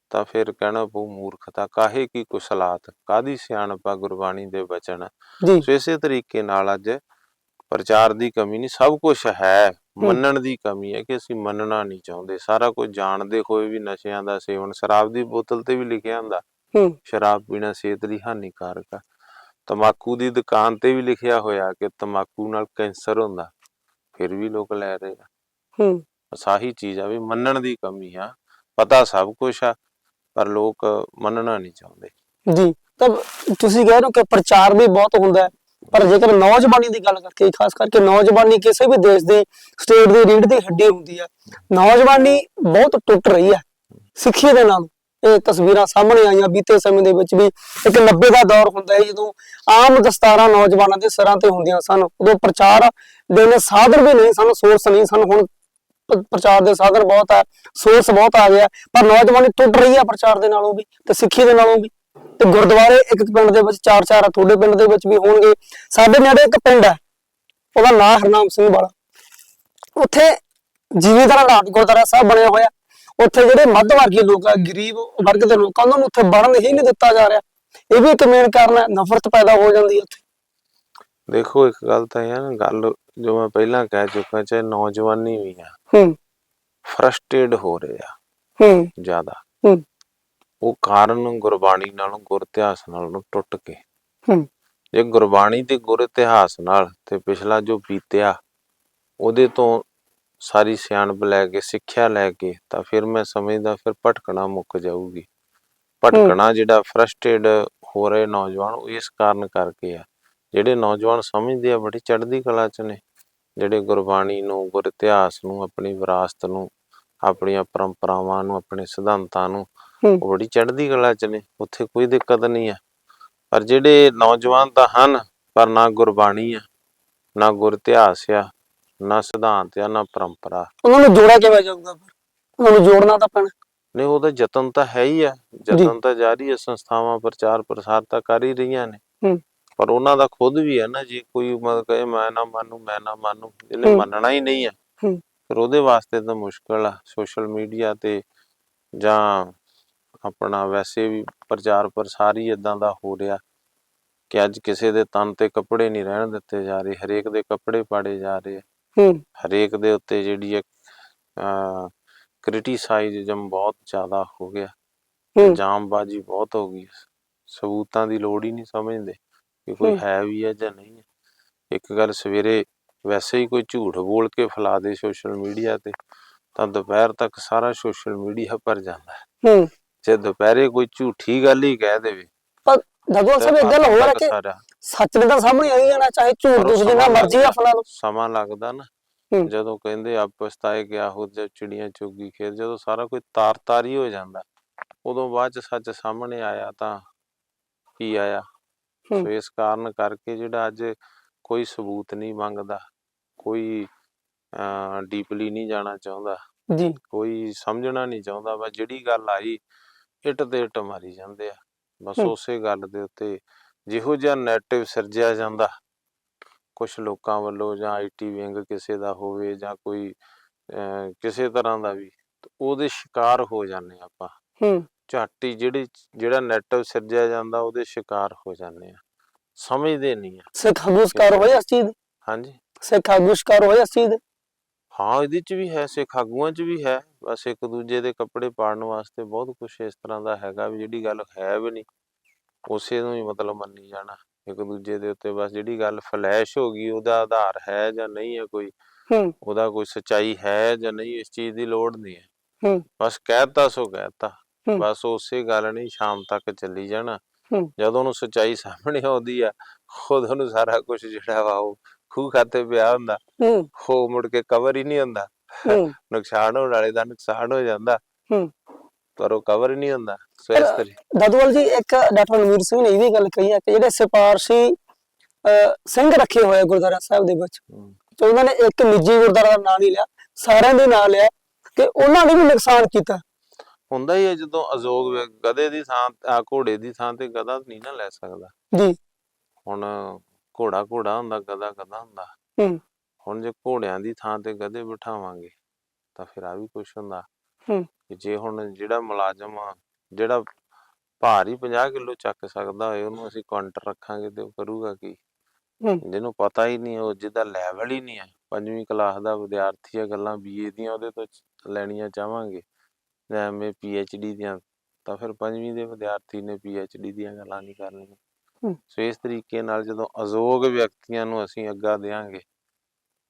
ਤਾਂ ਫਿਰ ਕਹਿਣਾ ਪਊ ਮੂਰਖਤਾ ਕਾਹੇ ਕੀ ਕੁਸਲਾਤ ਕਾਦੀ ਸਿਆਣਪ ਗੁਰਬਾਣੀ ਦੇ ਬਚਨ ਜੀ। ਸੋ ਇਸੇ ਤਰੀਕੇ ਨਾਲ ਅੱਜ ਪ੍ਰਚਾਰ ਦੀ ਕਮੀ ਨਹੀਂ ਸਭ ਕੁਝ ਹੈ ਮੰਨਣ ਦੀ ਕਮੀ ਹੈ ਕਿ ਅਸੀਂ ਮੰਨਣਾ ਨਹੀਂ ਚਾਹੁੰਦੇ। ਸਾਰਾ ਕੁਝ ਜਾਣਦੇ ਹੋਏ ਵੀ ਨਸ਼ਿਆਂ ਦਾ ਸੇਵਨ ਸ਼ਰਾਬ ਦੀ ਬੋਤਲ ਤੇ ਵੀ ਲਿਖਿਆ ਹੁੰਦਾ। ਹੂੰ। ਸ਼ਰਾਬ ਪੀਣਾ ਸਿਹਤ ਲਈ ਹਾਨੀਕਾਰਕ ਆ। ਤਮਾਕੂ ਦੀ ਦੁਕਾਨ ਤੇ ਵੀ ਲਿਖਿਆ ਹੋਇਆ ਕਿ ਤਮਾਕੂ ਨਾਲ ਕੈਂਸਰ ਹੁੰਦਾ। ਫਿਰ ਵੀ ਲੋਕ ਲੈ ਰਹੇ ਆ। ਹੂੰ। ਬਸ ਆਹੀ ਚੀਜ਼ ਆ ਵੀ ਮੰਨਣ ਦੀ ਕਮੀ ਆ। ਪਤਾ ਸਭ ਕੁਝ ਆ। ਪਰ ਲੋਕ ਮੰਨਣਾ ਨਹੀਂ ਚਾਹੁੰਦੇ। ਜੀ, ਤਾਂ ਤੁਸੀਂ ਕਹਿ ਰਹੇ ਹੋ ਕਿ ਪ੍ਰਚਾਰ ਵੀ ਬਹੁਤ ਹੁੰਦਾ ਹੈ, ਪਰ ਜੇਕਰ ਨੌਜਵਾਨੀ ਦੀ ਗੱਲ ਕਰਕੇ, ਖਾਸ ਕਰਕੇ ਨੌਜਵਾਨੀ ਕਿਸੇ ਵੀ ਦੇਸ਼ ਦੀ ਸਟੇਟ ਦੀ ਰੀੜ ਦੀ ਹੱਡੀ ਹੁੰਦੀ ਹੈ, ਨੌਜਵਾਨੀ ਬਹੁਤ ਟੁੱਟ ਰਹੀ ਹੈ। ਸਿੱਖੀ ਦੇ ਨਾਲ ਇਹ ਤਸਵੀਰਾਂ ਸਾਹਮਣੇ ਆਈਆਂ, ਬੀਤੇ ਸਮੇਂ ਦੇ ਵਿੱਚ ਵੀ ਇੱਕ 90 ਦਾ ਦੌਰ ਹੁੰਦਾ ਹੈ, ਜਦੋਂ ਆਮ ਦਸਤਾਰਾਂ ਨੌਜਵਾਨਾਂ ਦੇ ਸਿਰਾਂ ਤੇ ਹੁੰਦੀਆਂ ਸਨ। ਉਦੋਂ ਪ੍ਰਚਾਰ ਦੇ ਨੇ ਸਾਧਨ ਵੀ ਨਹੀਂ ਸਨ ਸੋਰਸ ਨਹੀਂ ਸਨ, ਹੁਣ ਪ੍ਰਚਾਰ ਦੇ ਸਾਧਨ ਬਹੁਤ ਹੈ ਸੋਰਸ ਬਹੁਤ ਆ ਗਿਆ, ਪਰ ਨੌਜਵਾਨੀ ਟੁੱਟ ਰਹੀ ਹੈ ਪ੍ਰਚਾਰ ਦੇ ਨਾਲੋਂ ਵੀ ਤੇ ਸਿੱਖੀ ਦੇ ਨਾਲੋਂ ਵੀ। ਤੇ ਗੁਰਦੁਆਰੇ ਇੱਕ ਇੱਕ ਪਿੰਡ ਦੇ ਵਿੱਚ ਚਾਰ ਚਾਰ ਆ, ਤੁਹਾਡੇ ਪਿੰਡ ਦੇ ਵਿੱਚ ਵੀ ਹੋਣਗੇ। ਸਾਡੇ ਨੇੜੇ ਇੱਕ ਪਿੰਡ ਹੈ ਉਹਦਾ ਨਾਂ ਹਰਨਾਮ ਸਿੰਘ ਵਾਲਾ। ਉੱਥੇ ਜ਼ਿਮੀਂਦਾਰਾਂ ਦਾ ਗੁਰਦੁਆਰਾ ਸਾਹਿਬ ਬਣਿਆ ਹੋਇਆ। ਉੱਥੇ ਜਿਹੜੇ ਮੱਧ ਵਰਗੀ ਲੋਕ ਆ ਗਰੀਬ ਵਰਗ ਦੇ ਲੋਕਾਂ ਨੂੰ ਉੱਥੇ ਵੜਨ ਹੀ ਨਹੀਂ ਦਿੱਤਾ ਜਾ ਰਿਹਾ। ਇਹ ਵੀ ਇੱਕ ਮੇਨ ਕਾਰਨ ਹੈ ਨਫ਼ਰਤ ਪੈਦਾ ਹੋ ਜਾਂਦੀ ਉੱਥੇ। ਦੇਖੋ, ਇੱਕ ਗੱਲ ਤਾਂ ਇਹ ਗੱਲ ਜੋ ਮੈਂ ਪਹਿਲਾਂ ਕਹਿ ਚੁੱਕਾ, ਚਾਹੇ ਨੌਜਵਾਨੀ ਵੀ ਆ ਹੂੰ। ਫਰਸਟ੍ਰੇਟ ਹੋ ਰਹੇ ਆ। ਹੂੰ। ਜ਼ਿਆਦਾ। ਹੂੰ। ਉਹ ਕਾਰਨ ਗੁਰਬਾਣੀ ਨਾਲੋਂ ਗੁਰ ਇਤਿਹਾਸ ਨਾਲੋਂ ਟੁੱਟ ਕੇ। ਹੂੰ। ਜੇ ਗੁਰਬਾਣੀ ਤੇ ਗੁਰ ਇਤਿਹਾਸ ਨਾਲ ਤੇ ਪਿਛਲਾ ਜੋ ਬੀਤਿਆ ਉਹਦੇ ਤੋਂ ਸਾਰੀ ਸਿਆਣਪ ਲੈ ਕੇ ਸਿੱਖਿਆ ਲੈ ਕੇ ਤਾਂ ਫਿਰ ਮੈਂ ਸਮਝਦਾ ਫਿਰ ਭਟਕਣਾ ਮੁੱਕ ਜਾਊਗੀ। ਭਟਕਣਾ ਜਿਹੜਾ ਫਰਸਟ੍ਰੇਟ ਹੋ ਰਹੇ ਨੌਜਵਾਨ ਉਹ ਇਸ ਕਾਰਨ ਕਰਕੇ ਆ। ਜਿਹੜੇ ਨੌਜਵਾਨ ਸਮਝਦੇ ਆ ਬੜੀ ਚੜ੍ਹਦੀ ਕਲਾ ਚ ਨੇ। ਜਿਹੜੇ ਗੁਰਬਾਣੀ ਨੂੰ ਗੁਰ ਇਤਿਹਾਸ ਨੂੰ ਆਪਣੀ ਵਿਰਾਸਤ ਨੂੰ ਆਪਣੀਆਂ ਪਰੰਪਰਾਵਾਂ ਨੂੰ ਆਪਣੇ ਸਿਧਾਂਤਾਂ ਨੂੰ ਹੂੰ। ਉਹ ਬੜੀ ਚੜ੍ਹਦੀ ਕਲਾ ਚ ਨੇ ਉੱਥੇ ਕੋਈ ਦਿੱਕਤ ਨਹੀਂ ਆ ਪਰ ਜਿਹੜੇ ਨੌਜਵਾਨ ਤਾਂ ਹਨ ਪਰ ਨਾ ਗੁਰਬਾਣੀ ਆ ਨਾ ਗੁਰ ਇਤਿਹਾਸ ਆ ਨਾ ਸਿਧਾਂਤ ਆ ਨਾ ਪਰੰਪਰਾ। ਉਹਨਾਂ ਨੂੰ ਜੋੜਿਆ ਕਿਵੇਂ ਜਾਊਗਾ ਫਿਰ? ਉਹਨਾਂ ਨੂੰ ਜੋੜਨਾ ਤਾਂ ਪੈਣਾ। ਨਹੀਂ ਉਹਦਾ ਯਤਨ ਤਾਂ ਹੈ ਹੀ ਆ। ਯਤਨ ਤਾਂ ਜਾਰੀ ਹੈ ਸੰਸਥਾਵਾਂ ਪ੍ਰਚਾਰ ਪ੍ਰਸਾਰ ਤਾਂ ਕਰ ਹੀ ਰਹੀਆਂ ਨੇ। ਹੂੰ। ਪਰ ਉਹਨਾਂ ਦਾ ਖੁਦ ਵੀ ਹੈ ਨਾ ਜੇ ਕੋਈ ਮਤਲਬ ਕਹੇ ਮੈਂ ਨਾ ਮੰਨੂ ਮੈਂ ਨਾ ਮੰਨੂ ਜਿਹਨੇ ਹੂੰ। ਮੰਨਣਾ ਹੀ ਨਹੀਂ ਹੂੰ। ਫਿਰ ਉਹਦੇ ਵਾਸਤੇ ਤਾਂ ਮੁਸ਼ਕਲ ਆ ਸੋਸ਼ਲ ਮੀਡੀਆ ਤੇ ਜਾਂ ਆਪਣਾ ਵੈਸੇ ਵੀ ਪ੍ਰਚਾਰ ਪ੍ਰਸਾਰ ਹੀ ਇਦਾਂ ਦਾ ਹੋ ਰਿਹਾ ਕਿ ਅੱਜ ਕਿਸੇ ਦੇ ਤਨ ਤੇ ਕੱਪੜੇ ਨਹੀਂ ਰਹਿਣ ਦਿੱਤੇ ਜਾ ਰਹੇ ਹਰੇਕ ਦੇ ਕੱਪੜੇ ਪਾੜੇ ਜਾ ਰਹੇ ਹੂੰ। ਹਰੇਕ ਦੇ ਉੱਤੇ ਜਿਹੜੀ ਇੱਕ ਕ੍ਰਿਟਿਸਾਈਜ਼ਮ ਬਹੁਤ ਜ਼ਿਆਦਾ ਹੋ ਗਿਆ ਜਾਮਬਾਜੀ ਬਹੁਤ ਹੋ ਗਈ। ਸਬੂਤਾਂ ਦੀ ਲੋੜ ਹੀ ਨਹੀਂ ਸਮਝਦੇ। ਕਿ ਕੋਈ ਹੂੰ। ਵੀ ਹੈ ਜਾਂ ਨਹੀਂ ਹੈ ਇੱਕ ਗੱਲ ਸਵੇਰੇ ਵੈਸੇ ਹੀ ਕੋਈ ਝੂਠ ਬੋਲ ਕੇ ਫੈਲਾ ਦੇ ਸੋਸ਼ਲ ਮੀਡੀਆ ਤੇ ਤਾਂ ਦੁਪਹਿਰ ਤੱਕ ਸਾਰਾ ਸੋਸ਼ਲ ਮੀਡੀਆ ਭਰ ਜਾਂਦਾ ਹੈ ਹੂੰ ਜੇ ਦੁਪਹਿਰੇ ਕੋਈ ਝੂਠੀ ਗੱਲ ਹੀ ਕਹਿ ਦੇਵੇ ਪਰ ਦਗਵਾ ਸਾਹਿਬ ਇੱਕ ਗੱਲ ਤਾਂ ਹੋਰ ਹੈ ਤੱਕ ਕਿ ਸਾਰਾ ਸੱਚ ਨੇ ਤਾਂ ਸਾਹਮਣੇ ਆਈ ਜਾਣਾ ਚਾਹੇ ਝੂਠ ਪਰ ਉਹ ਤੁਸੀਂ ਜਿੰਨਾ ਸਮਾਂ ਮਰਜ਼ੀ ਲੱਗਦਾ। ਅਫਲਾ ਲਓ ਸਮਾਂ ਲੱਗਦਾ ਨਾ। ਜਦੋਂ ਕਹਿੰਦੇ ਆਪ ਪਛਤਾਏ ਗਿਆ ਹੋ ਜਦ ਚਿੜੀਆਂ ਚੁਗੀ ਖੇਤ ਜਦੋਂ ਸਾਰਾ ਕੋਈ ਤਾਰ-ਤਾਰ ਹੀ ਹੋ ਜਾਂਦਾ ਉਦੋਂ ਬਾਅਦ ਚ ਸੱਚ ਸਾਹਮਣੇ ਆਇਆ ਤਾਂ ਕੀ ਆਇਆ ਹੂੰ। ਸੋ ਇਸ ਕਾਰਨ ਕਰਕੇ ਜਿਹੜਾ ਅੱਜ ਕੋਈ ਸਬੂਤ ਨਹੀਂ ਮੰਗਦਾ ਕੋਈ ਡੀਪਲੀ ਨਹੀਂ ਜਾਣਾ ਚਾਹੁੰਦਾ ਜੀ ਕੋਈ ਸਮਝਣਾ ਨਹੀਂ ਚਾਹੁੰਦਾ ਬਸ ਜਿਹੜੀ ਗੱਲ ਆਈ ਇੱਟ ਤੇ ਇੱਟ ਮਾਰੀ ਜਾਂਦੇ ਆ ਬਸ ਹੂੰ। ਉਸੇ ਗੱਲ ਦੇ ਉੱਤੇ ਜਿਹੋ ਜਿਹਾ ਨੈਰੇਟਿਵ ਸਿਰਜਿਆ ਜਾਂਦਾ ਕੁਝ ਲੋਕਾਂ ਵੱਲੋਂ ਜਾਂ ਆਈਟੀ ਵਿੰਗ ਕਿਸੇ ਦਾ ਹੋਵੇ ਜਾਂ ਕੋਈ ਅਹ, ਕਿਸੇ ਤਰ੍ਹਾਂ ਦਾ ਵੀ ਤੇ ਉਹਦੇ ਸ਼ਿਕਾਰ ਹੋ ਜਾਂਦੇ ਆਪਾਂ ਹੂੰ ਝਾਟੀ ਜਿਹੜੀ ਜਿਹੜਾ ਨੈਰੇਟਿਵ ਸਿਰਜਿਆ ਜਾਂਦਾ ਉਹਦੇ ਸ਼ਿਕਾਰ ਹੋ ਜਾਂਦੇ ਆ। ਸਮਝਦੇ ਨਹੀਂ ਆ ਸਿੱਖ ਆਗੂਸ਼ਕਾਰ ਹੋਏ ਇਸ ਚੀਜ਼ ਦੇ? ਹਾਂਜੀ। ਸਿੱਖ ਆਗੂਸ਼ਕਾਰ ਹੋਏ ਇਸ ਚੀਜ਼ ਦੇ? ਹਾਂ ਇਹਦੇ ਚ ਵੀ ਹੈ ਸਿੱਖ ਆਗੂਆਂ ਚ ਵੀ ਹੈ। ਬਸ ਇੱਕ ਦੂਜੇ ਦੇ ਕੱਪੜੇ ਪਾੜਨ ਵਾਸਤੇ ਬਹੁਤ ਕੁਝ ਇਸ ਤਰ੍ਹਾਂ ਦਾ ਹੈਗਾ ਵੀ ਜਿਹੜੀ ਗੱਲ ਹੈ ਵੀ ਨਹੀਂ ਉਸੇ ਨੂੰ ਹੀ ਮਤਲਬ ਮੰਨੀ ਜਾਣਾ। ਇੱਕ ਦੂਜੇ ਦੇ ਉੱਤੇ ਬਸ ਜਿਹੜੀ ਗੱਲ ਫਲੈਸ਼ ਹੋ ਗਈ ਉਹਦਾ ਆਧਾਰ ਹੈ ਜਾਂ ਨਹੀਂ ਹੈ ਕੋਈ ਹੂੰ। ਉਹਦਾ ਕੋਈ ਸਚਾਈ ਹੈ ਜਾਂ ਨਹੀਂ ਇਸ ਚੀਜ਼ ਦੀ ਲੋੜ ਨਹੀਂ ਹੈ। ਹੂੰ। ਬਸ ਕਹਿਤਾ ਸੋ ਕਹਿਤਾ। ਬਸ ਉਸੇ ਗੱਲ ਨਹੀਂ ਸ਼ਾਮ ਤੱਕ ਚੱਲੀ ਜਾਣਾ। ਹੂੰ। ਜਦੋਂ ਉਹਨੂੰ ਸਚਾਈ ਸਾਹਮਣੇ ਆਉਂਦੀ ਆ ਉਦੋਂ ਨੂੰ ਸਾਰਾ ਕੁਝ ਜਿਹੜਾ ਵਾ ਉਹ ਖੂਹ ਖਾਤੇ ਪਿਆ ਹੁੰਦਾ। ਹੂੰ। ਮੁੜ ਕੇ ਕਵਰ ਹੀ ਨਹੀਂ ਹੁੰਦਾ। ਹੂੰ। ਨੁਕਸਾਨ ਹੋਣ ਵਾਲੇ ਦਾ ਨੁਕਸਾਨ ਹੋ ਜਾਂਦਾ। ਹੂੰ। ਪਰ ਉਹ ਕਵਰ ਨਹੀਂ ਹੁੰਦਾ। ਸੋ ਇਸ ਪਰ- ਤਰੀ ਦਦਵਾਲ ਜੀ ਇੱਕ ਡਾਕਟਰ ਰਣਵੀਰ ਸਿੰਘ ਨੇ ਇਹ ਵੀ ਗੱਲ ਕਹੀ ਹੈ ਕਿ ਜਿਹੜੇ ਸਿਪਾਰਸ਼ੀ ਅਹ, ਸਿੰਘ ਰੱਖੇ ਹੋਏ ਗੁਰਦੁਆਰਾ ਸਾਹਿਬ ਦੇ ਵਿੱਚ ਤੇ ਉਹਨਾਂ ਨੇ ਇੱਕ ਨਿੱਜੀ ਗੁਰਦੁਆਰਾ ਦਾ ਨਾਂ ਨਹੀਂ ਲਿਆ ਸਾਰਿਆਂ ਦੇ ਨਾਂ ਲਿਆ ਕਿ ਉਹਨਾਂ ਨੇ ਵੀ ਨੁਕਸਾਨ ਕੀਤਾ। ਹੁੰਦਾ ਹੀ ਹੈ ਜਦੋਂ ਅਜੋਗ ਗਧੇ ਦੀ ਥਾਂ ਆ ਘੋੜੇ ਦੀ ਥਾਂ ਤੇ ਗਧਾ ਨਹੀਂ ਨਾ ਲੈ ਸਕਦਾ। ਜੀ। ਹੁਣ ਘੋੜਾ ਘੋੜਾ ਹੁੰਦਾ ਗਧਾ ਗਧਾ ਹੁੰਦਾ। ਹੂੰ। ਹੁਣ ਜੇ ਘੋੜਿਆਂ ਦੀ ਥਾਂ ਤੇ ਗਧੇ ਬਿਠਾਵਾਂਗੇ ਤਾਂ ਫਿਰ ਆ ਵੀ ਕੁਛ ਹੁੰਦਾ। ਹੂੰ। ਜੇ ਹੁਣ ਜਿਹੜਾ ਮੁਲਾਜ਼ਮ ਆ ਜਿਹੜਾ ਭਾਰ ਹੀ 50 ਕਿਲੋ ਚੱਕ ਸਕਦਾ ਹੋਏ ਉਹਨੂੰ ਅਸੀਂ ਕਾਊਂਟਰ ਰੱਖਾਂਗੇ ਤੇ ਉਹ ਕਰੂਗਾ ਕੀ? ਜਿਹਨੂੰ ਪਤਾ ਹੀ ਨਹੀਂ ਉਹ ਜਿਹਦਾ ਲੈਵਲ ਹੀ ਨਹੀਂ ਹੈ। ਪੰਜਵੀਂ ਕਲਾਸ ਦਾ ਵਿਦਿਆਰਥੀ ਆ ਗੱਲਾਂ ਬੀਏ ਦੀਆਂ ਉਹਦੇ ਤੋਂ ਲੈਣੀਆਂ ਚਾਹਾਂਗੇ। ਐਮਏ ਪੀਐਚਡੀ ਦੀਆਂ ਤਾਂ ਫਿਰ ਪੰਜਵੀਂ ਦੇ ਵਿਦਿਆਰਥੀ ਨੇ ਪੀਐਚਡੀ ਦੀਆਂ ਗੱਲਾਂ ਨਹੀਂ ਕਰਨੀਆਂ। ਸੋ ਇਸ ਤਰੀਕੇ ਨਾਲ ਜਦੋਂ ਅਯੋਗ ਵਿਅਕਤੀਆਂ ਨੂੰ ਅਸੀਂ ਅੱਗਾ ਦੇਵਾਂਗੇ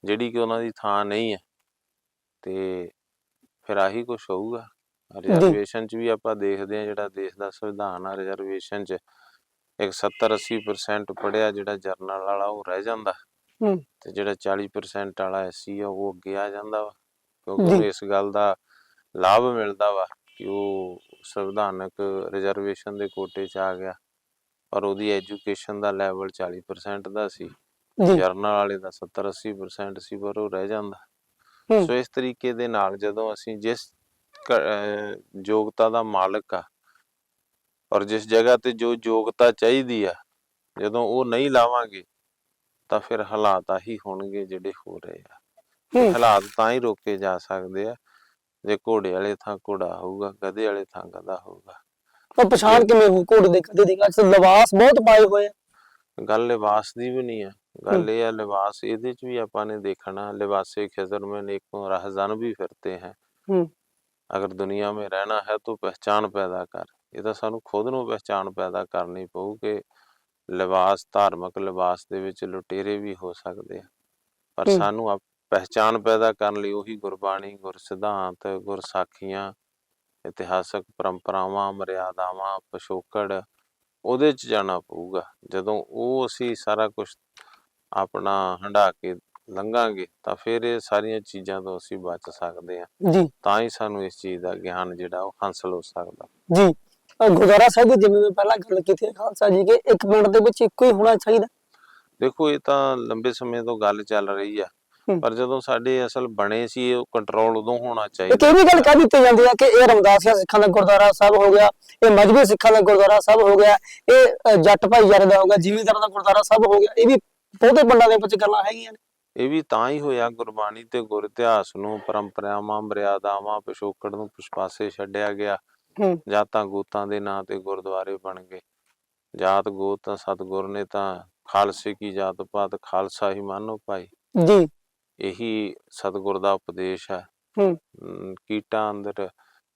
ਜਿਹੜੀ ਕਿ ਉਹਨਾਂ ਦੀ ਥਾਂ ਨਹੀਂ ਹੈ ਤੇ ਫਿਰ ਆਹੀ ਕੁਝ ਹੋਊਗਾ। ਰਿਜ਼ਰਵੇਸ਼ਨ ਚ ਵੀ ਆਪਾਂ ਦੇਖਦੇ ਹਾਂ ਜਿਹੜਾ ਦੇਸ਼ ਦਾ ਸੰਵਿਧਾਨ ਆ ਰਿਜ਼ਰਵੇਸ਼ਨ ਚ ਇੱਕ 70 80% ਪੜਿਆ ਜਿਹੜਾ ਜਰਨਲ ਵਾਲਾ ਉਹ ਰਹਿ ਜਾਂਦਾ। ਤੇ ਜਿਹੜਾ 40% ਵਾਲਾ ਐਸਸੀ ਆ ਉਹ ਅੱਗੇ ਆ ਜਾਂਦਾ ਕਿਉਂਕਿ ਇਸ ਗੱਲ ਦਾ ਲਾਭ ਮਿਲਦਾ ਵਾ ਕਿ ਉਹ ਸੰਵਿਧਾਨਕ ਰਿਜ਼ਰਵੇਸ਼ਨ ਦੇ ਕੋਟੇ 'ਚ ਆ ਗਿਆ। ਪਰ ਉਹਦੀ ਐਜੂਕੇਸ਼ਨ ਦਾ ਲੈਵਲ 40% ਦਾ ਸੀ। ਜਰਨਲ ਵਾਲੇ ਦਾ 70 80% ਸੀ ਪਰ ਉਹ ਰਹਿ ਜਾਂਦਾ। ਸੋ ਇਸ ਤਰੀਕੇ ਦੇ ਨਾਲ ਜਦੋਂ ਅਸੀਂ ਜਿਸ ਯੋਗਤਾ ਦਾ ਮਾਲਕ ਆ ਔਰ ਜਿਸ ਜਗ੍ਹਾ ਤੇ ਜੋ ਯੋਗਤਾ ਚਾਹੀਦੀ ਆ ਜਦੋਂ ਉਹ ਨਹੀਂ ਲਾਵਾਂਗੇ ਤਾਂ ਫਿਰ ਹਾਲਾਤ ਆਹੀ ਹੋਣਗੇ ਜਿਹੜੇ ਹੋ ਰਹੇ ਆ। ਹਾਲਾਤ ਤਾਂ ਹੀ ਰੋਕੇ ਜਾ ਸਕਦੇ ਆ ਜੇ ਘੋੜੇ ਵਾਲੇ ਥਾਂ ਘੋੜਾ ਹੋਊਗਾ ਗਧੇ ਵਾਲੇ ਥਾਂ ਗਧਾ ਹੋਊਗਾ। ਤਾਂ ਪਛਾਣ ਕਿਵੇਂ ਹੋ ਘੋੜੇ ਦੇ ਕਦੇ ਦੀ ਅਕਸਰ ਲਿਬਾਸ ਬਹੁਤ ਪਾਏ ਹੋਏ ਗੱਲ ਲਿਬਾਸ ਦੀ ਵੀ ਨਹੀਂ ਆ। ਗੱਲ ਇਹ ਆ ਲਿਬਾਸ ਇਹਦੇ ਚ ਵੀ ਆਪਾਂ ਨੇ ਦੇਖਣਾ ਲਿਬਾਸੇ ਖਿਜ਼ਰ ਮੈਂ ਨੇਕੋਂ ਰਹਜ਼ਨ ਵੀ ਫਿਰਤੇ ਹੈ। ਹੂੰ। ਅਗਰ ਦੁਨੀਆ ਮੇ ਰਹਿਣਾ ਹੈ ਤਾਂ ਪਛਾਣ ਪੈਦਾ ਕਰ। ਇਹ ਤਾਂ ਸਾਨੂੰ ਖੁਦ ਨੂੰ ਪਛਾਣ ਪੈਦਾ ਕਰਨੀ ਪਊ ਕਿ ਲਿਬਾਸ ਧਾਰਮਿਕ ਲਿਬਾਸ ਦੇ ਵਿੱਚ ਲੁਟੇਰੇ ਵੀ ਹੋ ਸਕਦੇ ਆ। ਪਰ ਸਾਨੂੰ ਪਹਿਚਾਨ ਪੈਦਾ ਕਰਨ ਲਈ ਉਹੀ ਗੁਰਬਾਣੀ ਗੁਰ ਸਿਧਾਂਤ ਗੁਰ ਸਾਖੀਆਂ ਇਤਿਹਾਸਕ ਪਰੰਪਰਾਵਾਂ ਮਰਿਆਦਾਵਾਂ ਪਿਛੋਕੜ ਉਹਦੇ ਚ ਜਾਣਾ ਪਊਗਾ। ਜਦੋਂ ਉਹ ਅਸੀਂ ਸਾਰਾ ਕੁਝ ਆਪਣਾ ਹੰਢਾ ਕੇ ਲੰਘਾਂਗੇ ਤਾਂ ਫਿਰ ਇਹ ਸਾਰੀਆਂ ਚੀਜ਼ਾਂ ਤੋਂ ਅਸੀਂ ਬਚ ਸਕਦੇ ਹਾਂ। ਜੀ। ਤਾਂ ਹੀ ਸਾਨੂੰ ਇਸ ਚੀਜ਼ ਦਾ ਗਿਆਨ ਜਿਹੜਾ ਉਹ ਹਾਸਲ ਹੋ ਸਕਦਾ। ਜੀ। ਗੁਰਦੁਆਰਾ ਸਾਹਿਬ ਦੀ ਜਿਵੇਂ ਮੈਂ ਪਹਿਲਾਂ ਗੱਲ ਕੀਤੀ ਖਾਲਸਾ ਜੀ ਕਿ ਇੱਕ ਪਿੰਡ ਦੇ ਵਿੱਚ ਇੱਕੋ ਹੀ ਹੋਣਾ ਚਾਹੀਦਾ? ਦੇਖੋ ਇਹ ਤਾਂ ਲੰਬੇ ਸਮੇਂ ਤੋਂ ਗੱਲ ਚੱਲ ਰਹੀ ਆ। ਪਰ ਜਦੋਂ ਸਾਡੇ ਅਸਲ ਬਣੇ ਸੀ ਉਹ ਕੰਟਰੋਲ ਉਦੋਂ ਹੋਣਾ ਚਾਹੀਦਾ। ਇਹ ਵੀ ਗੱਲ ਕਹਿ ਦਿੱਤੀ ਜਾਂਦੀ ਹੈ ਕਿ ਇਹ ਰਮਦਾਸੀਆ ਸਿੱਖਾਂ ਦਾ ਗੁਰਦੁਆਰਾ ਸਾਹਿਬ ਹੋ ਗਿਆ ਇਹ ਮਜਬੀ ਸਿੱਖਾਂ ਦਾ ਗੁਰਦੁਆਰਾ ਸਾਹਿਬ ਹੋ ਗਿਆ ਇਹ ਜੱਟ ਭਾਈਚਾਰੇ ਦਾ ਹੋ ਗਿਆ ਜ਼ਿਮੀਂਦਾਰਾਂ ਦਾ ਗੁਰਦੁਆਰਾ ਸਾਹਿਬ ਹੋ ਗਿਆ ਇਹ ਵੀ ਬਹੁਤੇ ਪਿੰਡਾਂ ਦੇ ਵਿੱਚ ਗੱਲਾਂ ਹੈਗੀਆਂ ਨੇ। ਇਹ ਵੀ ਤਾਂ ਹੀ ਹੋਇਆ ਗੁਰਬਾਣੀ ਤੇ ਗੁਰ ਇਤਿਹਾਸ ਨੂੰ ਪਰੰਪਰਾਵਾਂ ਮਰਿਆਦਾਵਾਂ ਪਿਛੋਕੜ ਨੂੰ ਕੁਛ ਪਾਸੇ ਛੱਡਿਆ ਗਿਆ। ਜਾਤਾਂ ਗੋਤਾਂ ਦੇ ਨਾਂ ਤੇ ਗੁਰਦੁਆਰੇ ਬਣ ਗਏ। ਜਾਤ ਗੋਤ ਤਾਂ ਸਤਿਗੁਰ ਨੇ ਤਾਂ ਖਾਲਸੇ ਕੀ ਜਾਤ ਪਾਤ ਖਾਲਸਾ ਹੀ ਮਾਨੋ ਭਾਈ। ਜੀ। ਇਹੀ ਸਤਿਗੁਰ ਦਾ ਉਪਦੇਸ਼ ਹੈ। ਹੂੰ। ਕੀਟਾਂ ਅੰਦਰ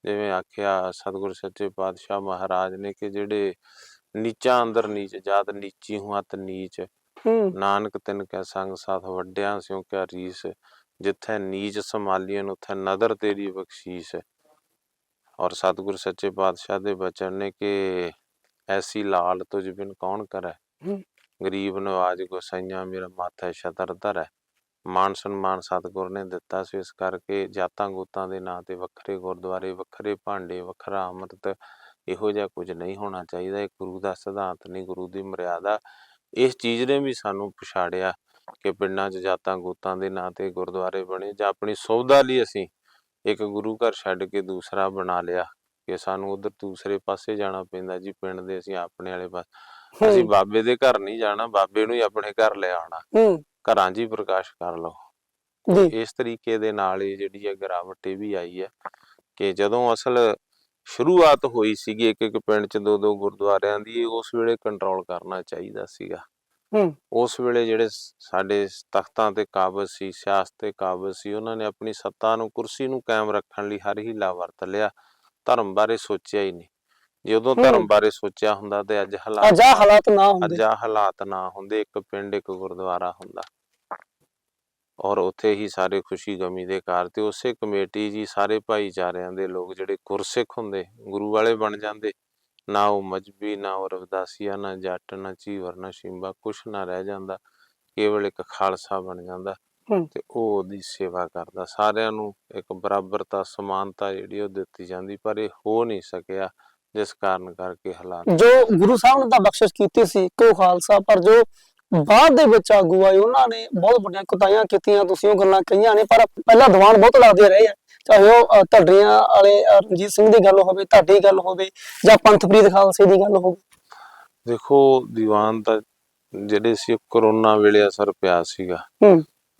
ਜਿਵੇਂ ਆਖਿਆ ਸਤਿਗੁਰ ਸੱਚੇ ਪਾਤਸ਼ਾਹ ਮਹਾਰਾਜ ਨੇ ਕਿ ਜਿਹੜੇ ਨੀਚਾਂ ਅੰਦਰ ਨੀਚ ਜਾਤ ਨੀਚੀ ਹੂੰ ਅਤ ਨੀਚ। ਨਾਨਕ ਤਿਨ ਕੈ ਸੰਗ ਸਾਥ ਵੱਡਿਆਂ ਸਿਉ ਕਿਆ ਰੀਸ। ਜਿੱਥੇ ਨੀਚ ਸੰਭਾਲੀਆਂ ਉਥੇ ਨਦਰ ਤੇਰੀ ਬਖਸ਼ੀਸ। ਔਰ ਸਤਿਗੁਰ ਸੱਚੇ ਪਾਤਸ਼ਾਹ ਦੇ ਬਚਨ ਨੇ ਕਿ ਐਸੀ ਲਾਲ ਤੁਝ ਬਿਨ ਕੌਣ ਕਰੈ। ਗਰੀਬ ਨਵਾਜ ਗੋਸਈਆਂ ਮੇਰਾ ਮਾਥਾ ਛਤਰ ਧਰੈ। ਮਾਨ ਸਨਮਾਨ ਸਤਿਗੁਰ ਨੇ ਦਿੱਤਾ ਸੀ ਇਸ ਕਰਕੇ ਜਾਤਾਂ ਗੋਤਾਂ ਦੇ ਨਾਂ ਤੇ ਵੱਖਰੇ ਗੁਰਦੁਆਰੇ ਵੱਖਰੇ ਭਾਂਡੇ ਵੱਖਰਾ ਅੰਮ੍ਰਿਤ ਇਹੋ ਜਿਹਾ ਕੁਝ ਨਹੀਂ ਹੋਣਾ ਚਾਹੀਦਾ। ਇਹ ਗੁਰੂ ਦਾ ਸਿਧਾਂਤ ਨਹੀਂ ਗੁਰੂ ਦੀ ਮਰਿਆਦਾ। ਇਸ ਚੀਜ਼ ਨੇ ਵੀ ਸਾਨੂੰ ਪਛਾੜਿਆ ਕਿ ਪਿੰਡਾਂ 'ਚ ਜਾਤਾਂ ਗੋਤਾਂ ਦੇ ਨਾਂ ਤੇ ਗੁਰਦੁਆਰੇ ਬਣੇ ਜਾਂ ਆਪਣੀ ਸੁਵਿਧਾ ਲਈ ਅਸੀਂ ਇੱਕ ਗੁਰੂ ਘਰ ਛੱਡ ਕੇ ਦੂਸਰਾ ਬਣਾ ਲਿਆ ਕਿ ਸਾਨੂੰ ਉਧਰ ਦੂਸਰੇ ਪਾਸੇ ਜਾਣਾ ਪੈਂਦਾ ਜੀ ਪਿੰਡ ਦੇ ਅਸੀਂ ਆਪਣੇ ਵਾਲੇ ਪਾਸੇ। ਅਸੀਂ ਬਾਬੇ ਦੇ ਘਰ ਨਹੀਂ ਜਾਣਾ ਬਾਬੇ ਨੂੰ ਹੀ ਆਪਣੇ ਘਰ ਲੈ ਆਉਣਾ। ਹੂੰ। ਘਰਾਂ 'ਚ ਹੀ ਪ੍ਰਕਾਸ਼ ਕਰ ਲਓ। ਜੀ। ਇਸ ਤਰੀਕੇ ਦੇ ਨਾਲ ਹੀ ਜਿਹੜੀ ਹੈ ਗਿਰਾਵਟ ਇਹ ਵੀ ਆਈ ਹੈ ਕਿ ਜਦੋਂ ਅਸਲ ਸ਼ੁਰੂਆਤ ਹੋਈ ਸੀਗੀ ਇੱਕ ਇੱਕ ਪਿੰਡ 'ਚ ਦੋ ਦੋ ਗੁਰਦੁਆਰਿਆਂ ਦੀ ਉਸ ਵੇਲੇ ਕੰਟਰੋਲ ਕਰਨਾ ਚਾਹੀਦਾ ਸੀਗਾ। ਹੂੰ। ਉਸ ਵੇਲੇ ਜਿਹੜੇ ਸਾਡੇ ਤਖਤਾਂ ਤੇ ਕਾਬਜ਼ ਸੀ ਸਿਆਸਤ ਤੇ ਕਾਬਜ਼ ਸੀ ਉਹਨਾਂ ਨੇ ਆਪਣੀ ਸੱਤਾ ਨੂੰ ਕੁਰਸੀ ਨੂੰ ਕਾਇਮ ਰੱਖਣ ਲਈ ਹਰ ਹੀਲਾ ਵਰਤ ਲਿਆ। ਧਰਮ ਬਾਰੇ ਸੋਚਿਆ ਹੀ ਨਹੀਂ। ਜਦੋਂ। ਧਰਮ ਬਾਰੇ ਸੋਚਿਆ ਹੁੰਦਾ ਤੇ ਅੱਜ ਹਾਲਾਤ ਅਜਾ ਹਾਲਾਤ ਨਾ ਹੁੰਦੇ। ਅੱਜ ਹਾਲਾਤ ਨਾ ਹੁੰਦੇ ਇੱਕ ਪਿੰਡ ਇੱਕ ਗੁਰਦੁਆਰਾ ਹੁੰਦਾ। ਔਰ ਉੱਥੇ ਹੀ ਸਾਰੇ ਖੁਸ਼ੀ ਗਮੀ ਦੇ ਘਰ ਤੇ ਉਸੇ ਕਮੇਟੀ ਜੀ ਸਾਰੇ ਭਾਈਚਾਰਿਆਂ ਦੇ ਲੋਕ ਜਿਹੜੇ ਗੁਰਸਿੱਖ ਹੁੰਦੇ ਗੁਰੂ ਵਾਲੇ ਬਣ ਜਾਂਦੇ। ਨਾ ਉਹ ਮਜਬੀ ਨਾ ਉਹ ਰਵਦਾਸੀਆ ਨਾ ਜੱਟ ਨਾ ਚੀਵਰ ਨਾ ਸ਼ਿੰਬਾ ਕੁਛ ਨਾ ਰਹਿ ਜਾਂਦਾ। ਕੇਵਲ ਇੱਕ ਖਾਲਸਾ ਬਣ ਜਾਂਦਾ। ਤੇ ਉਹ ਉਹਦੀ ਸੇਵਾ ਕਰਦਾ। ਸਾਰਿਆਂ ਨੂੰ ਇੱਕ ਬਰਾਬਰਤਾ ਸਮਾਨਤਾ ਜਿਹੜੀ ਉਹ ਦਿੱਤੀ ਜਾਂਦੀ ਪਰ ਇਹ ਹੋ ਨਹੀਂ ਸਕਿਆ। ਜਿਸ ਕਾਰਨ ਕਰਕੇ ਹਾਲਾਤ ਜੋ ਗੁਰੂ ਸਾਹਿਬ ਨੇ ਤਾਂ ਬਖਸ਼ਿਸ਼ ਕੀਤੀ ਸੀ ਕੋ ਖਾਲਸਾ ਪਰ ਜੋ ਬਾਅਦ ਦੇ ਵਿੱਚ ਆਗੂ ਆਏ ਉਹਨਾਂ ਨੇ ਬਹੁਤ ਵੱਡੀਆਂ ਕੁਤਾਈਆਂ ਕੀਤੀਆਂ ਤੁਸੀਂ ਉਹ ਗੱਲਾਂ ਕਹੀਆਂ ਨੇ ਪਰ ਪਹਿਲਾਂ ਦੀਵਾਨ ਬਹੁਤ ਲੱਗਦੇ ਰਹੇ ਆ। ਚਾਹੇ ਉਹ ਢੱਡਰੀਆਂ ਵਾਲੇ ਰਣਜੀਤ ਸਿੰਘ ਦੀ ਗੱਲ ਹੋਵੇ ਤੁਹਾਡੀ ਗੱਲ ਹੋਵੇ ਜਾਂ ਪੰਥਪ੍ਰੀਤ ਖਾਲਸੇ ਦੀ ਗੱਲ ਹੋਵੇ। ਦੇਖੋ ਦੀਵਾਨ ਤਾਂ ਜਿਹੜੇ ਸੀ ਕਰੋਨਾ ਵੇਲੇ ਅਸਰ ਪਿਆ ਸੀਗਾ।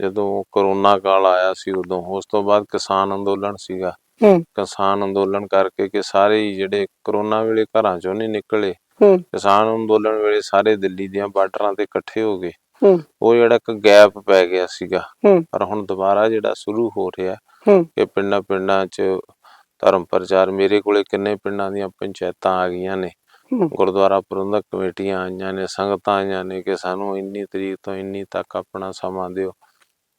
ਜਦੋਂ ਕਰੋਨਾ ਕਾਲ ਆਇਆ ਸੀ ਉਦੋਂ ਉਸ ਤੋਂ ਬਾਅਦ ਕਿਸਾਨ ਅੰਦੋਲਨ ਸੀਗਾ। ਹੂੰ। ਕਿਸਾਨ ਅੰਦੋਲਨ ਕਰਕੇ ਕਿ ਸਾਰੇ ਹੀ ਜਿਹੜੇ ਕਰੋਨਾ ਵੇਲੇ ਘਰਾਂ ਚੋਂ ਨਹੀਂ ਨਿਕਲੇ ਹੂੰ। ਕਿਸਾਨ ਅੰਦੋਲਨ ਵੇਲੇ ਸਾਰੇ ਦਿੱਲੀ ਦੀਆਂ ਬਾਰਡਰਾਂ ਤੇ ਇਕੱਠੇ ਹੋ ਗਏ। ਹੂੰ। ਉਹ ਜਿਹੜਾ ਇੱਕ ਗੈਪ ਪੈ ਗਿਆ ਸੀਗਾ। ਹੂੰ। ਪਰ ਹੁਣ ਦੁਬਾਰਾ ਜਿਹੜਾ ਸ਼ੁਰੂ ਹੋ ਰਿਹਾ ਹੂੰ। ਕਿ ਪਿੰਡਾਂ ਪਿੰਡਾਂ 'ਚ ਧਰਮ ਪ੍ਰਚਾਰ ਮੇਰੇ ਕੋਲੇ ਕਿੰਨੇ ਪਿੰਡਾਂ ਦੀਆਂ ਪੰਚਾਇਤਾਂ ਆ ਗਈਆਂ ਨੇ। ਗੁਰਦੁਆਰਾ ਪ੍ਰਬੰਧਕ ਕਮੇਟੀਆਂ ਆਈਆਂ ਨੇ ਸੰਗਤਾਂ ਆਈਆਂ ਨੇ ਕਿ ਸਾਨੂੰ ਇੰਨੀ ਤਰੀਕ ਤੋਂ ਇੰਨੀ ਤੱਕ ਆਪਣਾ ਸਮਾਂ ਦਿਓ।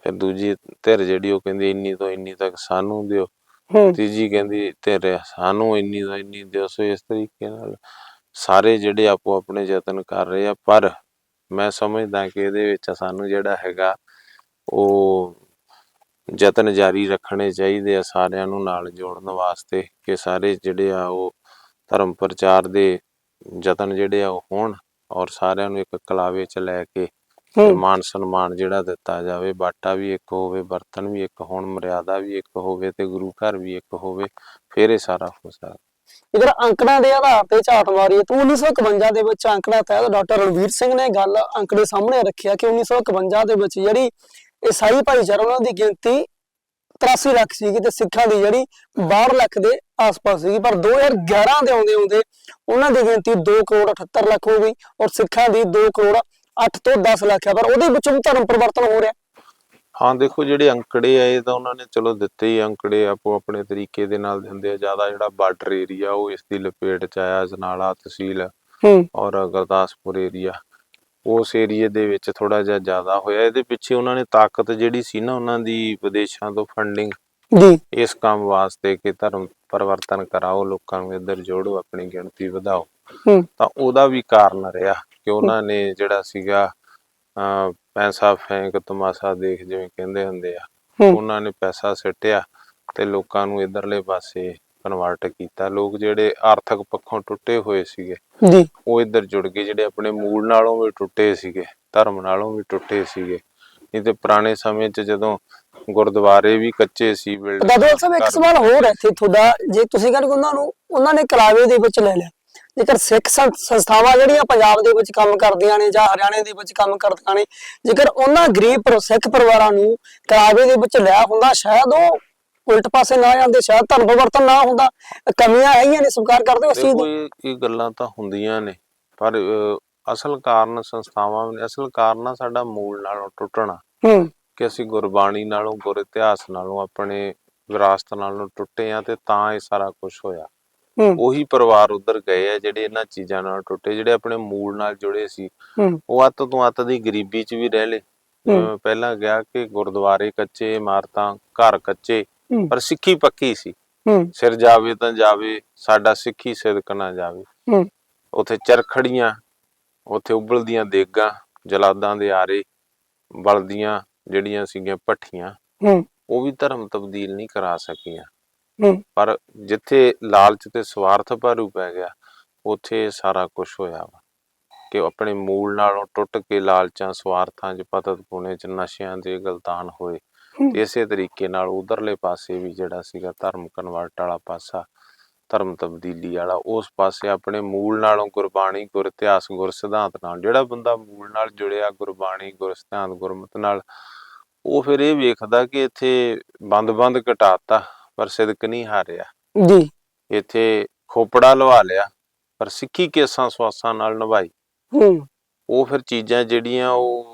ਫਿਰ ਦੂਜੀ ਧਿਰ ਜਿਹੜੀ ਉਹ ਕਹਿੰਦੀ ਇੰਨੀ ਤੋਂ ਇੰਨੀ ਤੱਕ ਸਾਨੂੰ ਦਿਓ। ਹੂੰ। ਤੀਜੀ ਕਹਿੰਦੀ ਧਿਰ ਸਾਨੂੰ ਇੰਨੀ ਤੋਂ ਇੰਨੀ ਦਿਓ ਸੋ ਇਸ ਤਰੀਕੇ ਨਾਲ। ਸਾਰੇ ਜਿਹੜੇ ਆਪੋ ਆਪਣੇ ਯਤਨ ਕਰ ਰਹੇ ਆ, ਪਰ ਮੈਂ ਸਮਝਦਾ ਕਿ ਇਹਦੇ ਵਿੱਚ ਸਾਨੂੰ ਜਿਹੜਾ ਹੈਗਾ, ਉਹ ਯਤਨ ਜਾਰੀ ਰੱਖਣੇ ਚਾਹੀਦੇ ਆ ਸਾਰਿਆਂ ਨੂੰ ਨਾਲ ਜੋੜਨ ਵਾਸਤੇ ਕਿ ਸਾਰੇ ਜਿਹੜੇ ਆ, ਉਹ ਧਰਮ ਪ੍ਰਚਾਰ ਦੇ ਯਤਨ ਜਿਹੜੇ ਆ, ਉਹ ਹੋਣ ਔਰ ਸਾਰਿਆਂ ਨੂੰ ਇੱਕ ਕਲਾਵੇ 'ਚ ਲੈ ਕੇ ਤੇ ਮਾਨ ਸਨਮਾਨ ਜਿਹੜਾ ਦਿੱਤਾ ਜਾਵੇ ਬਾਟਾ ਵੀ ਇੱਕ ਹੋਵੇ ਬਰਤਨ ਵੀ ਇੱਕ ਹੋਣ ਮਰਿਆਦਾ ਵੀ ਇੱਕ ਹੋਵੇ ਤੇ ਗੁਰੂ ਘਰ ਵੀ ਇੱਕ ਹੋਵੇ ਫਿਰ ਇਹ ਸਾਰਾ ਹੋ ਸਕਦਾ। ਜੇਕਰ ਅੰਕੜਿਆਂ ਦੇ ਆਧਾਰ ਤੇ ਝਾਤ ਮਾਰੀਏ ਤਾਂ 1951 ਦੇ ਵਿੱਚ ਅੰਕੜਾ ਤਹਿਤ ਡਾਕਟਰ ਰਣਵੀਰ ਸਿੰਘ ਨੇ ਗੱਲ ਅੰਕੜੇ ਸਾਹਮਣੇ ਰੱਖਿਆ ਕਿ 1951 ਦੇ ਵਿੱਚ ਜਿਹੜੀ ਈਸਾਈ ਭਾਈਚਾਰਾ ਉਹਨਾਂ ਦੀ ਗਿਣਤੀ 83 ਲੱਖ ਸੀਗੀ ਤੇ ਸਿੱਖਾਂ ਦੀ ਜਿਹੜੀ 62 ਲੱਖ ਦੇ ਆਸ-ਪਾਸ ਸੀਗੀ ਪਰ 2011 ਦੇ ਆਉਂਦੇ ਆਉਂਦੇ ਉਹਨਾਂ ਦੀ ਗਿਣਤੀ 2 ਕਰੋੜ 78 ਲੱਖ ਹੋ ਗਈ ਔਰ ਸਿੱਖਾਂ ਦੀ 2 ਕਰੋੜ 8 ਤੋਂ 10 ਲੱਖ ਹੈ ਪਰ ਉਹਦੇ ਵਿੱਚੋਂ ਵੀ ਧਰਮ ਪਰਿਵਰਤਨ ਹੋ ਰਿਹਾ। ਹਾਂ ਦੇਖੋ ਜਿਹੜੇ ਅੰਕੜੇ ਆ ਇਹ ਤਾਂ ਉਹਨਾਂ ਨੇ ਚਲੋ ਦਿੱਤੇ ਹੀ ਅੰਕੜੇ ਆਪੋ ਆਪਣੇ ਤਰੀਕੇ ਦੇ ਨਾਲ ਦਿੰਦੇ ਆ। ਜ਼ਿਆਦਾ ਜਿਹੜਾ ਬਾਰਡਰ ਏਰੀਆ ਉਹ ਇਸ ਦੀ ਲਪੇਟ ਚ ਆਇਆ ਜਨਾਲਾ ਤਹਿਸੀਲ ਹੂੰ। ਔਰ ਗੁਰਦਾਸਪੁਰ ਏਰੀਆ। ਉਸ ਏਰੀਏ ਦੇ ਵਿੱਚ ਥੋੜਾ ਜਿਹਾ ਜ਼ਿਆਦਾ ਹੋਇਆ। ਇਹਦੇ ਪਿੱਛੇ ਉਹਨਾਂ ਨੇ ਤਾਕਤ ਜਿਹੜੀ ਸੀ ਨਾ ਉਹਨਾਂ ਦੀ ਵਿਦੇਸ਼ਾਂ ਤੋਂ ਫੰਡਿੰਗ ਜੀ। ਇਸ ਕੰਮ ਵਾਸਤੇ ਕਿ ਧਰਮ ਪਰਿਵਰਤਨ ਕਰਾਓ ਲੋਕਾਂ ਨੂੰ ਇੱਧਰ ਜੋੜੋ ਆਪਣੀ ਗਿਣਤੀ ਵਧਾਓ। ਹੂੰ। ਤਾਂ ਉਹਦਾ ਵੀ ਕਾਰਨ ਰਿਹਾ ਕਿ ਉਹਨਾਂ ਨੇ ਜਿਹੜਾ ਸੀਗਾ ਪੈਸਾ ਫੈਂਕ ਤਮਾਸ਼ਾ ਦੇਖ ਜਿਵੇਂ ਕਹਿੰਦੇ ਹੁੰਦੇ ਆ ਹੂੰ। ਉਹਨਾਂ ਨੇ ਪੈਸਾ ਸਿੱਟਿਆ ਤੇ ਲੋਕਾਂ ਨੂੰ ਇਧਰਲੇ ਪਾਸੇ ਕਨਵਰਟ ਕੀਤਾ। ਲੋਕ ਜਿਹੜੇ ਆਰਥਿਕ ਪੱਖੋਂ ਟੁੱਟੇ ਹੋਏ ਸੀਗੇ ਜੀ। ਉਹ ਇੱਧਰ ਜੁੜ ਗਏ ਜਿਹੜੇ ਆਪਣੇ ਮੂਲ ਨਾਲੋਂ ਵੀ ਟੁੱਟੇ ਸੀਗੇ ਧਰਮ ਨਾਲੋਂ ਵੀ ਟੁੱਟੇ ਸੀਗੇ। ਨਹੀਂ ਤੇ ਪੁਰਾਣੇ ਸਮੇਂ 'ਚ ਜਦੋਂ ਗੁਰਦੁਆਰੇ ਵੀ ਕੱਚੇ ਸੀ ਬਿਲਡਿੰਗ ਦਾਦੂ ਸਾਹਿਬ ਇੱਕ ਸਵਾਲ ਹੋਰ ਹੈ ਇੱਥੇ ਤੁਹਾਡਾ। ਜੇ ਤੁਸੀਂ ਕਹਿੰਦੇ ਕਿ ਉਹਨਾਂ ਨੂੰ ਉਹਨਾਂ ਨੇ ਕਲਾਵੇ ਦੇ ਵਿੱਚ ਲੈ ਲਿਆ। ਜੇਕਰ ਸਿੱਖ ਸੰਸਥਾਵਾਂ ਜਿਹੜੀਆਂ ਪੰਜਾਬ ਦੇ ਵਿੱਚ ਕੰਮ ਕਰਦੀਆਂ ਨੇ ਜਾਂ ਹਰਿਆਣੇ ਦੇ ਵਿੱਚ ਕੰਮ ਕਰਦੀਆਂ ਨੇ ਜੇਕਰ ਉਹਨਾਂ ਗਰੀਬ ਪਰ- ਸਿੱਖ ਪਰਿਵਾਰਾਂ ਨੂੰ ਕਲਾਵੇ ਦੇ ਵਿੱਚ ਲਿਆ ਹੁੰਦਾ ਸ਼ਾਇਦ ਉਹ ਉਲਟ ਪਾਸੇ ਨਾ ਜਾਂਦੇ ਸ਼ਾਇਦ ਧਰਮ ਪਰਿਵਰਤਨ ਨਾ ਹੁੰਦਾ ਕਮੀਆਂ ਹੈਗੀਆਂ ਨੇ ਸਵੀਕਾਰ ਕਰਦੇ ਇਸ ਚੀਜ਼ ਦੀ? ਇਹ ਗੱਲਾਂ ਤਾਂ ਹੁੰਦੀਆਂ ਨੇ ਪਰ ਅਸਲ ਕਾਰਨ ਸੰਸਥਾਵਾਂ ਨੇ ਅਸਲ ਕਾਰਨ ਆ ਸਾਡਾ ਮੂਲ ਨਾਲੋਂ ਟੁੱਟਣਾ ਹੂੰ। ਕਿ ਅਸੀਂ ਗੁਰਬਾਣੀ ਨਾਲੋਂ ਗੁਰ ਇਤਿਹਾਸ ਨਾਲੋਂ ਆਪਣੇ ਵਿਰਾਸਤ ਨਾਲੋਂ ਟੁੱਟੇ ਆ ਤੇ ਤਾਂ ਇਹ ਸਾਰਾ ਕੁਝ ਹੋਇਆ। ਉਹੀ ਪਰਿਵਾਰ ਉਧਰ ਗਏ ਆ ਜਿਹੜੇ ਇਹਨਾਂ ਚੀਜ਼ਾਂ ਨਾਲ ਟੁੱਟੇ ਜਿਹੜੇ ਆਪਣੇ ਮੂਲ ਨਾਲ ਜੁੜੇ ਸੀ। ਉਹ ਅੱਤ ਤੋਂ ਅੱਤ ਦੀ ਗਰੀਬੀ 'ਚ ਵੀ ਰਹਿ ਲਏ। ਪਹਿਲਾਂ ਗਿਆ ਕਿ ਗੁਰਦੁਆਰੇ ਕੱਚੇ ਇਮਾਰਤਾਂ ਘਰ ਕੱਚੇ ਪਰ ਸਿੱਖੀ ਪੱਕੀ ਸੀ। ਸਿਰ ਜਾਵੇ ਤਾਂ ਜਾਵੇ ਸਾਡਾ ਸਿੱਖੀ ਸਿਦਕ ਨਾ ਜਾਵੇ। ਉੱਥੇ ਚਰਖੜੀਆਂ ਉੱਥੇ ਉਬਲਦੀਆਂ ਦੇਗਾਂ ਜਲਾਦਾਂ ਦੇ ਆਰੇ ਬਲਦੀਆਂ ਜਿਹੜੀਆਂ ਸੀਗੀਆਂ ਭੱਠੀਆਂ ਹੂੰ। ਉਹ ਵੀ ਧਰਮ ਤਬਦੀਲ ਨਹੀਂ ਕਰਾ ਸਕੀਆਂ। ਪਰ ਜਿੱਥੇ ਲਾਲਚ ਤੇ ਸਵਾਰਥ ਭਾਰੂ ਪੈ ਗਿਆ ਉੱਥੇ ਸਾਰਾ ਕੁਝ ਹੋਇਆ ਵਾ। ਕਿ ਉਹ ਆਪਣੇ ਮੂਲ ਨਾਲੋਂ ਟੁੱਟ ਕੇ ਲਾਲਚਾਂ ਸਵਾਰਥਾਂ 'ਚ ਪਤਤ ਪੁਣੇ 'ਚ ਨਸ਼ਿਆਂ ਦੇ ਗਲਤਾਨ ਹੋਏ। ਇਸੇ ਤਰੀਕੇ ਨਾਲ ਉਧਰਲੇ ਪਾਸੇ ਵੀ ਜਿਹੜਾ ਸੀਗਾ ਧਰਮ ਕਨਵਰਟ ਵਾਲਾ ਪਾਸਾ ਧਰਮ ਤਬਦੀਲੀ ਵਾਲਾ ਉਸ ਪਾਸੇ ਆਪਣੇ ਮੂਲ ਨਾਲੋਂ ਗੁਰਬਾਣੀ ਗੁਰ ਇਤਿਹਾਸ ਗੁਰ ਸਿਧਾਂਤ ਨਾਲ ਜਿਹੜਾ ਬੰਦਾ ਮੂਲ ਨਾਲ ਜੁੜਿਆ ਗੁਰਬਾਣੀ ਗੁਰ ਸਿਧਾਂਤ ਗੁਰਮਤ ਨਾਲ ਉਹ ਫਿਰ ਇਹ ਵੇਖਦਾ ਕਿ ਇੱਥੇ ਬੰਦ-ਬੰਦ ਘਟਾਤਾ। ਪਰ ਸਿਦਕ ਨਹੀਂ ਹਾਰਿਆ। ਜੀ। ਇੱਥੇ ਖੋਪੜਾ ਲਵਾ ਲਿਆ ਪਰ ਸਿੱਖੀ ਕੇਸਾਂ ਸਵਾਸਾਂ ਨਾਲ ਨਿਭਾਈ। ਹੂੰ। ਉਹ ਫਿਰ ਚੀਜ਼ਾਂ ਜਿਹੜੀਆਂ ਉਹ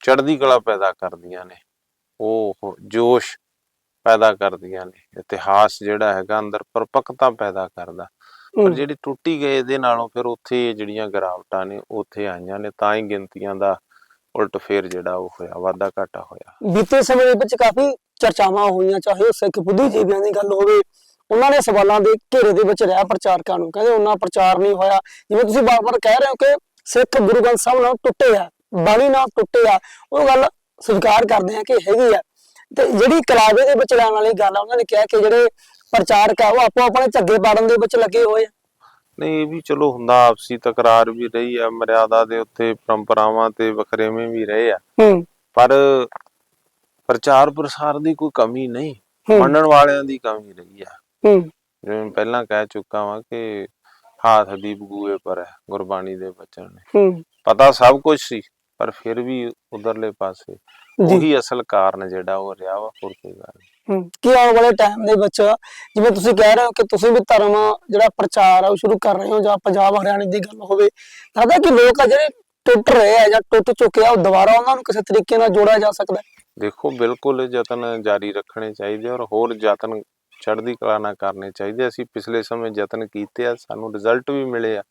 ਚੜ੍ਹਦੀ ਕਲਾ ਪੈਦਾ ਕਰਦੀਆਂ ਨੇ। ਉਹ ਜੋਸ਼ ਪੈਦਾ ਕਰਦੀਆਂ ਨੇ। ਇਤਿਹਾਸ ਜਿਹੜਾ ਹੈਗਾ ਅੰਦਰ ਪਰਪੱਕਤਾ ਪੈਦਾ ਕਰਦਾ। ਪਰ। ਜਿਹੜੀ ਟੁੱਟੀ ਗਏ ਇਹਦੇ ਨਾਲੋਂ ਫਿਰ ਉੱਥੇ ਜਿਹੜੀਆਂ ਗਿਰਾਵਟਾਂ ਨੇ ਉੱਥੇ ਆਈਆਂ ਨੇ ਤਾਂ ਹੀ ਗਿਣਤੀਆਂ ਦਾ ਉਲਟ ਫੇਰ ਜਿਹੜਾ ਉਹ ਹੋਇਆ ਵਾਧਾ ਘਾਟਾ ਹੋਇਆ। ਬੀਤੇ ਸਮੇਂ ਦੇ ਵਿੱਚ ਕਾਫੀ ਚਰਚਾਵਾਂ ਹੋਈਆਂ ਚਾਹੇ ਉਹ ਸਿੱਖ ਬੁੱਧੀਜੀਵੀਆਂ ਦੀ ਗੱਲ ਹੋਵੇ ਉਹਨਾਂ ਨੇ ਸਵਾਲਾਂ ਦੇ ਘੇਰੇ ਦੇ ਵਿੱਚ ਰਿਹਾ ਪ੍ਰਚਾਰਕਾਂ ਨੂੰ। ਕਹਿੰਦੇ ਉਹਨਾਂ ਪ੍ਰਚਾਰ ਨਹੀਂ ਹੋਇਆ। ਜਿਵੇਂ ਤੁਸੀਂ ਬਾਰ-ਬਾਰ ਕਹਿ ਰਹੇ ਹੋ ਕਿ ਸਿੱਖ ਗੁਰੂ ਗ੍ਰੰਥ ਸਾਹਿਬ ਨਾਲ ਟੁੱਟੇ ਆ ਬਾਣੀ ਨਾਲ ਟੁੱਟੇ ਆ ਉਹ ਗੱਲ ਸਵੀਕਾਰ ਕਰਦੇ ਆ ਕਿ ਹੈਗੀ ਆ। ਤੇ ਜਿਹੜੀ ਕਲਾਵੇ ਦੇ ਵਿੱਚ ਲੈਣ ਵਾਲੀ ਗੱਲ ਆ ਉਹਨਾਂ ਨੇ ਕਿਹਾ ਕਿ ਜਿਹੜੇ ਪ੍ਰਚਾਰਕ ਆ ਉਹ ਆਪੋ ਆਪਣੇ ਝੱਗੇ ਪਾੜਨ ਦੇ ਵਿੱਚ ਲੱਗੇ ਹੋਏ ਆ। ਨਹੀਂ ਇਹ ਵੀ ਚਲੋ ਹੁੰਦਾ ਆਪਸੀ ਤਕਰਾਰ ਵੀ ਰਹੀ ਆ ਮਰਿਆਦਾ ਦੇ ਉੱਤੇ ਪਰੰਪਰਾਵਾਂ ਤੇ ਵਖਰੇਵੇਂ ਵੀ ਰਹੇ ਆ। ਹੂੰ। ਪਰ ਪ੍ਰਚਾਰ ਪ੍ਰਸਾਰ ਦੀ ਕੋਈ ਕਮੀ ਨਹੀਂ। ਮੰਨਣ ਵਾਲਿਆਂ ਦੀ ਕਮੀ ਰਹੀ ਆ ਹੂੰ। ਜਿਵੇਂ ਪਹਿਲਾਂ ਕਹਿ ਚੁੱਕਾ ਵਾਂ ਕਿ ਹਾਥ ਹਬੀਬ ਗੂਏ ਪਰ ਹੈ ਗੁਰਬਾਣੀ ਦੇ ਬਚਨ ਨੇ। ਹੂੰ। ਪਤਾ ਸਭ ਕੁਝ ਸੀ ਪਰ ਫਿਰ ਵੀ ਉਧਰਲੇ ਪਾਸੇ ਉਹੀ ਅਸਲ ਕਾਰਨ ਜਿਹੜਾ ਉਹ ਰਿਹਾ ਵਾ ਹੋਰ ਕੋਈ ਗੱਲ ਨਹੀਂ। ਕੀ ਆਉਣ ਵਾਲੇ ਟਾਈਮ ਦੇ ਵਿੱਚ ਜਿਵੇਂ ਤੁਸੀਂ ਕਹਿ ਰਹੇ ਹੋ ਕਿ ਤੁਸੀਂ ਵੀ ਧਰਮ ਜਿਹੜਾ ਪ੍ਰਚਾਰ ਆ ਉਹ ਸ਼ੁਰੂ ਕਰ ਰਹੇ ਹੋ ਜਾਂ ਪੰਜਾਬ ਹਰਿਆਣੇ ਦੀ ਗੱਲ ਹੋਵੇ ਲੱਗਦਾ ਕਿ ਲੋਕ ਆ ਜਿਹੜੇ ਟੁੱਟ ਰਹੇ ਆ ਜਾਂ ਟੁੱਟ ਚੁੱਕੇ ਆ ਉਹ ਦੁਬਾਰਾ ਉਹਨਾਂ ਨੂੰ ਕਿਸੇ ਤਰੀਕੇ ਨਾਲ ਜੋੜਿਆ ਜਾ ਸਕਦਾ ਹੈ? ਦੇਖੋ ਬਿਲਕੁਲ ਯਤਨ ਜਾਰੀ ਰੱਖਣੇ ਚਾਹੀਦੇ ਔਰ ਹੋਰ ਯਤਨ ਚੜ੍ਹਦੀ ਕਲਾ ਨਾਲ ਕਰਨੇ ਚਾਹੀਦੇ। ਅਸੀਂ ਪਿਛਲੇ ਸਮੇਂ ਯਤਨ ਕੀਤੇ ਆ ਸਾਨੂੰ ਰਿਜ਼ਲਟ ਵੀ ਮਿਲੇ ਆ।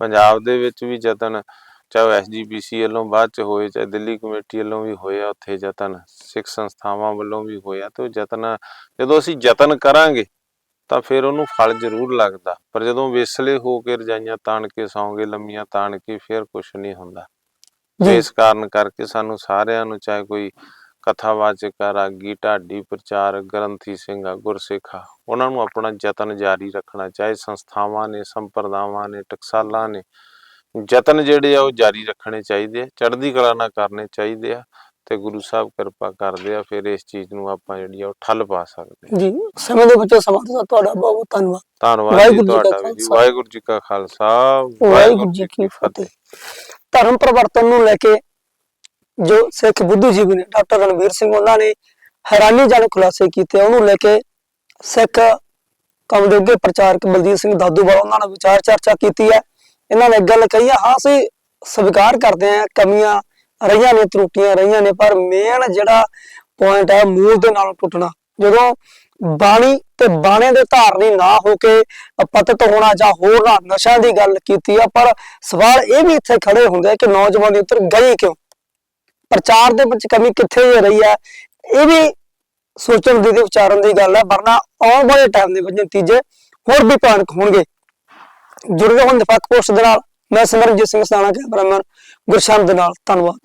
ਪੰਜਾਬ ਦੇ ਵਿੱਚ ਵੀ ਯਤਨ ਚਾਹੇ ਐਸਜੀਪੀਸੀ ਵੱਲੋਂ ਬਾਅਦ ਚ ਹੋਏ ਚਾਹੇ ਦਿੱਲੀ ਕਮੇਟੀ ਵੱਲੋਂ ਵੀ ਹੋਏ ਆ ਉੱਥੇ ਯਤਨ ਸਿੱਖ ਸੰਸਥਾਵਾਂ ਵੱਲੋਂ ਵੀ ਹੋਇਆ ਤੇ ਉਹ ਯਤਨ ਜਦੋਂ ਅਸੀਂ ਯਤਨ ਕਰਾਂਗੇ ਤਾਂ ਫਿਰ ਉਹਨੂੰ ਫਲ ਜ਼ਰੂਰ ਲੱਗਦਾ। ਪਰ ਜਦੋਂ ਵੇਸਲੇ ਹੋ ਕੇ ਰਜਾਈਆਂ ਤਾਣ ਕੇ ਸੌਂਗੇ ਲੰਮੀਆਂ ਤਾਣ ਕੇ ਫਿਰ ਕੁਝ ਨਹੀਂ ਹੁੰਦਾ। ਇਸ ਕਾਰਨ ਕਰਕੇ ਸਾਨੂੰ ਸਾਰਿਆਂ ਨੂੰ ਚਾਹੇ ਕੋਈ ਕਥਾਵਾਚਕ ਰਾਗੀ ਢਾਡੀ ਪ੍ਰਚਾਰਕ ਗ੍ਰੰਥੀ ਸਿੰਘ ਗੁਰਸਿੱਖ ਆ ਉਹਨਾਂ ਨੂੰ ਆਪਣਾ ਯਤਨ ਜਾਰੀ ਰੱਖਣਾ ਚਾਹੇ ਸੰਸਥਾਵਾਂ ਨੇ ਸੰਪਰਦਾਵਾਂ ਨੇ ਟਕਸਾਲਾਂ ਨੇ ਯਤਨ ਜਿਹੜੇ ਆ ਉਹ ਜਾਰੀ ਰੱਖਣੇ ਚਾਹੀਦੇ ਆ ਚੜ੍ਹਦੀ ਕਲਾ ਨਾਲ ਕਰਨੇ ਚਾਹੀਦੇ ਆ ਤੇ ਗੁਰੂ ਸਾਹਿਬ ਕਿਰਪਾ ਕਰਦੇ ਆ ਫਿਰ ਇਸ ਚੀਜ਼ ਨੂੰ ਆਪਾਂ ਜਿਹੜੀ ਆ ਉਹ ਠੱਲ ਪਾ ਸਕਦੇ। ਜੀ ਸਮੇਂ ਦੇ ਵਿੱਚ ਸਮਾਂ ਦਿੱਤਾ ਤੁਹਾਡਾ ਬਹੁਤ ਧੰਨਵਾਦ ਧੰਨਵਾਦ ਜੀ ਵਾਹਿਗੁਰੂ ਜੀ ਕਾ ਤੁਹਾਡਾ ਜੀ ਖਾਲਸਾ। ਵਾਹਿਗੁਰੂ ਜੀ ਕਾ ਖਾਲਸਾ ਵਾਹਿਗੁਰੂ ਜੀ ਕੀ ਫਤਿਹ ਧਰਮ ਪਰਿਵਰਤਨ ਨੂੰ ਲੈ ਕੇ ਜੋ ਸਿੱਖ ਬੁੱਧੀਜੀਵੀ ਨੇ ਡਾਕਟਰ ਰਣਵੀਰ ਸਿੰਘ ਉਹਨਾਂ ਨੇ ਹੈਰਾਨੀਜਨਕ ਖੁਲਾਸੇ ਕੀਤੇ, ਉਹਨੂੰ ਲੈ ਕੇ ਸਿੱਖ ਕੌਮ ਦੇ ਅੱਗੇ ਪ੍ਰਚਾਰਕ ਬਲਜੀਤ ਸਿੰਘ ਦਾਦੂਵਾਲ ਉਹਨਾਂ ਨਾਲ ਵਿਚਾਰ ਚਰਚਾ ਕੀਤੀ ਹੈ। ਇਹਨਾਂ ਨੇ ਗੱਲ ਕਹੀ ਹੈ ਹਾਂ ਅਸੀਂ ਸਵੀਕਾਰ ਕਰਦੇ ਹਾਂ, ਕਮੀਆਂ ਰਹੀਆਂ ਨੇ, ਤਰੁੱਟੀਆਂ ਰਹੀਆਂ ਨੇ, ਪਰ ਮੇਨ ਜਿਹੜਾ ਪੁਆਇੰਟ ਹੈ, ਮੂਲ ਦੇ ਨਾਲ ਟੁੱਟਣਾ। ਜਦੋਂ ਬਾਣੀ ਤੇ ਬਾਣੇ ਦੇ ਧਾਰਨੀ ਨਾ ਹੋ ਕੇ ਪਤਿਤ ਹੋਣਾ ਜਾਂ ਹੋਰ ਨਾ ਨਸ਼ਾ ਦੀ ਗੱਲ ਕੀਤੀ ਆ, ਪਰ ਸਵਾਲ ਇਹ ਵੀ ਇੱਥੇ ਖੜੇ ਹੁੰਦੇ ਕਿ ਨੌਜਵਾਨ ਦੀ ਉੱਤਰ ਗਈ ਕਿਉਂ? ਪ੍ਰਚਾਰ ਦੇ ਵਿੱਚ ਕਮੀ ਕਿੱਥੇ ਜੇ ਰਹੀ ਹੈ, ਇਹ ਵੀ ਸੋਚਣ ਦੀ ਤੇ ਵਿਚਾਰਨ ਦੀ ਗੱਲ ਹੈ, ਵਰਨਾ ਆਉਣ ਵਾਲੇ ਟਾਈਮ ਦੇ ਵਿੱਚ ਨਤੀਜੇ ਹੋਰ ਵੀ ਭਿਆਨਕ ਹੋਣਗੇ। ਜੁੜੇ ਰਹੋ ਨਿਫਾਕ ਪੋਸਟ ਦੇ ਨਾਲ, ਮੈਂ ਸਿਮਰਨਜੀਤ ਸਿੰਘ ਸਾਣਾ ਕੈਮਰਾਮੈਨ ਗੁਰਸ਼ਾਨ ਦੇ ਨਾਲ, ਧੰਨਵਾਦ।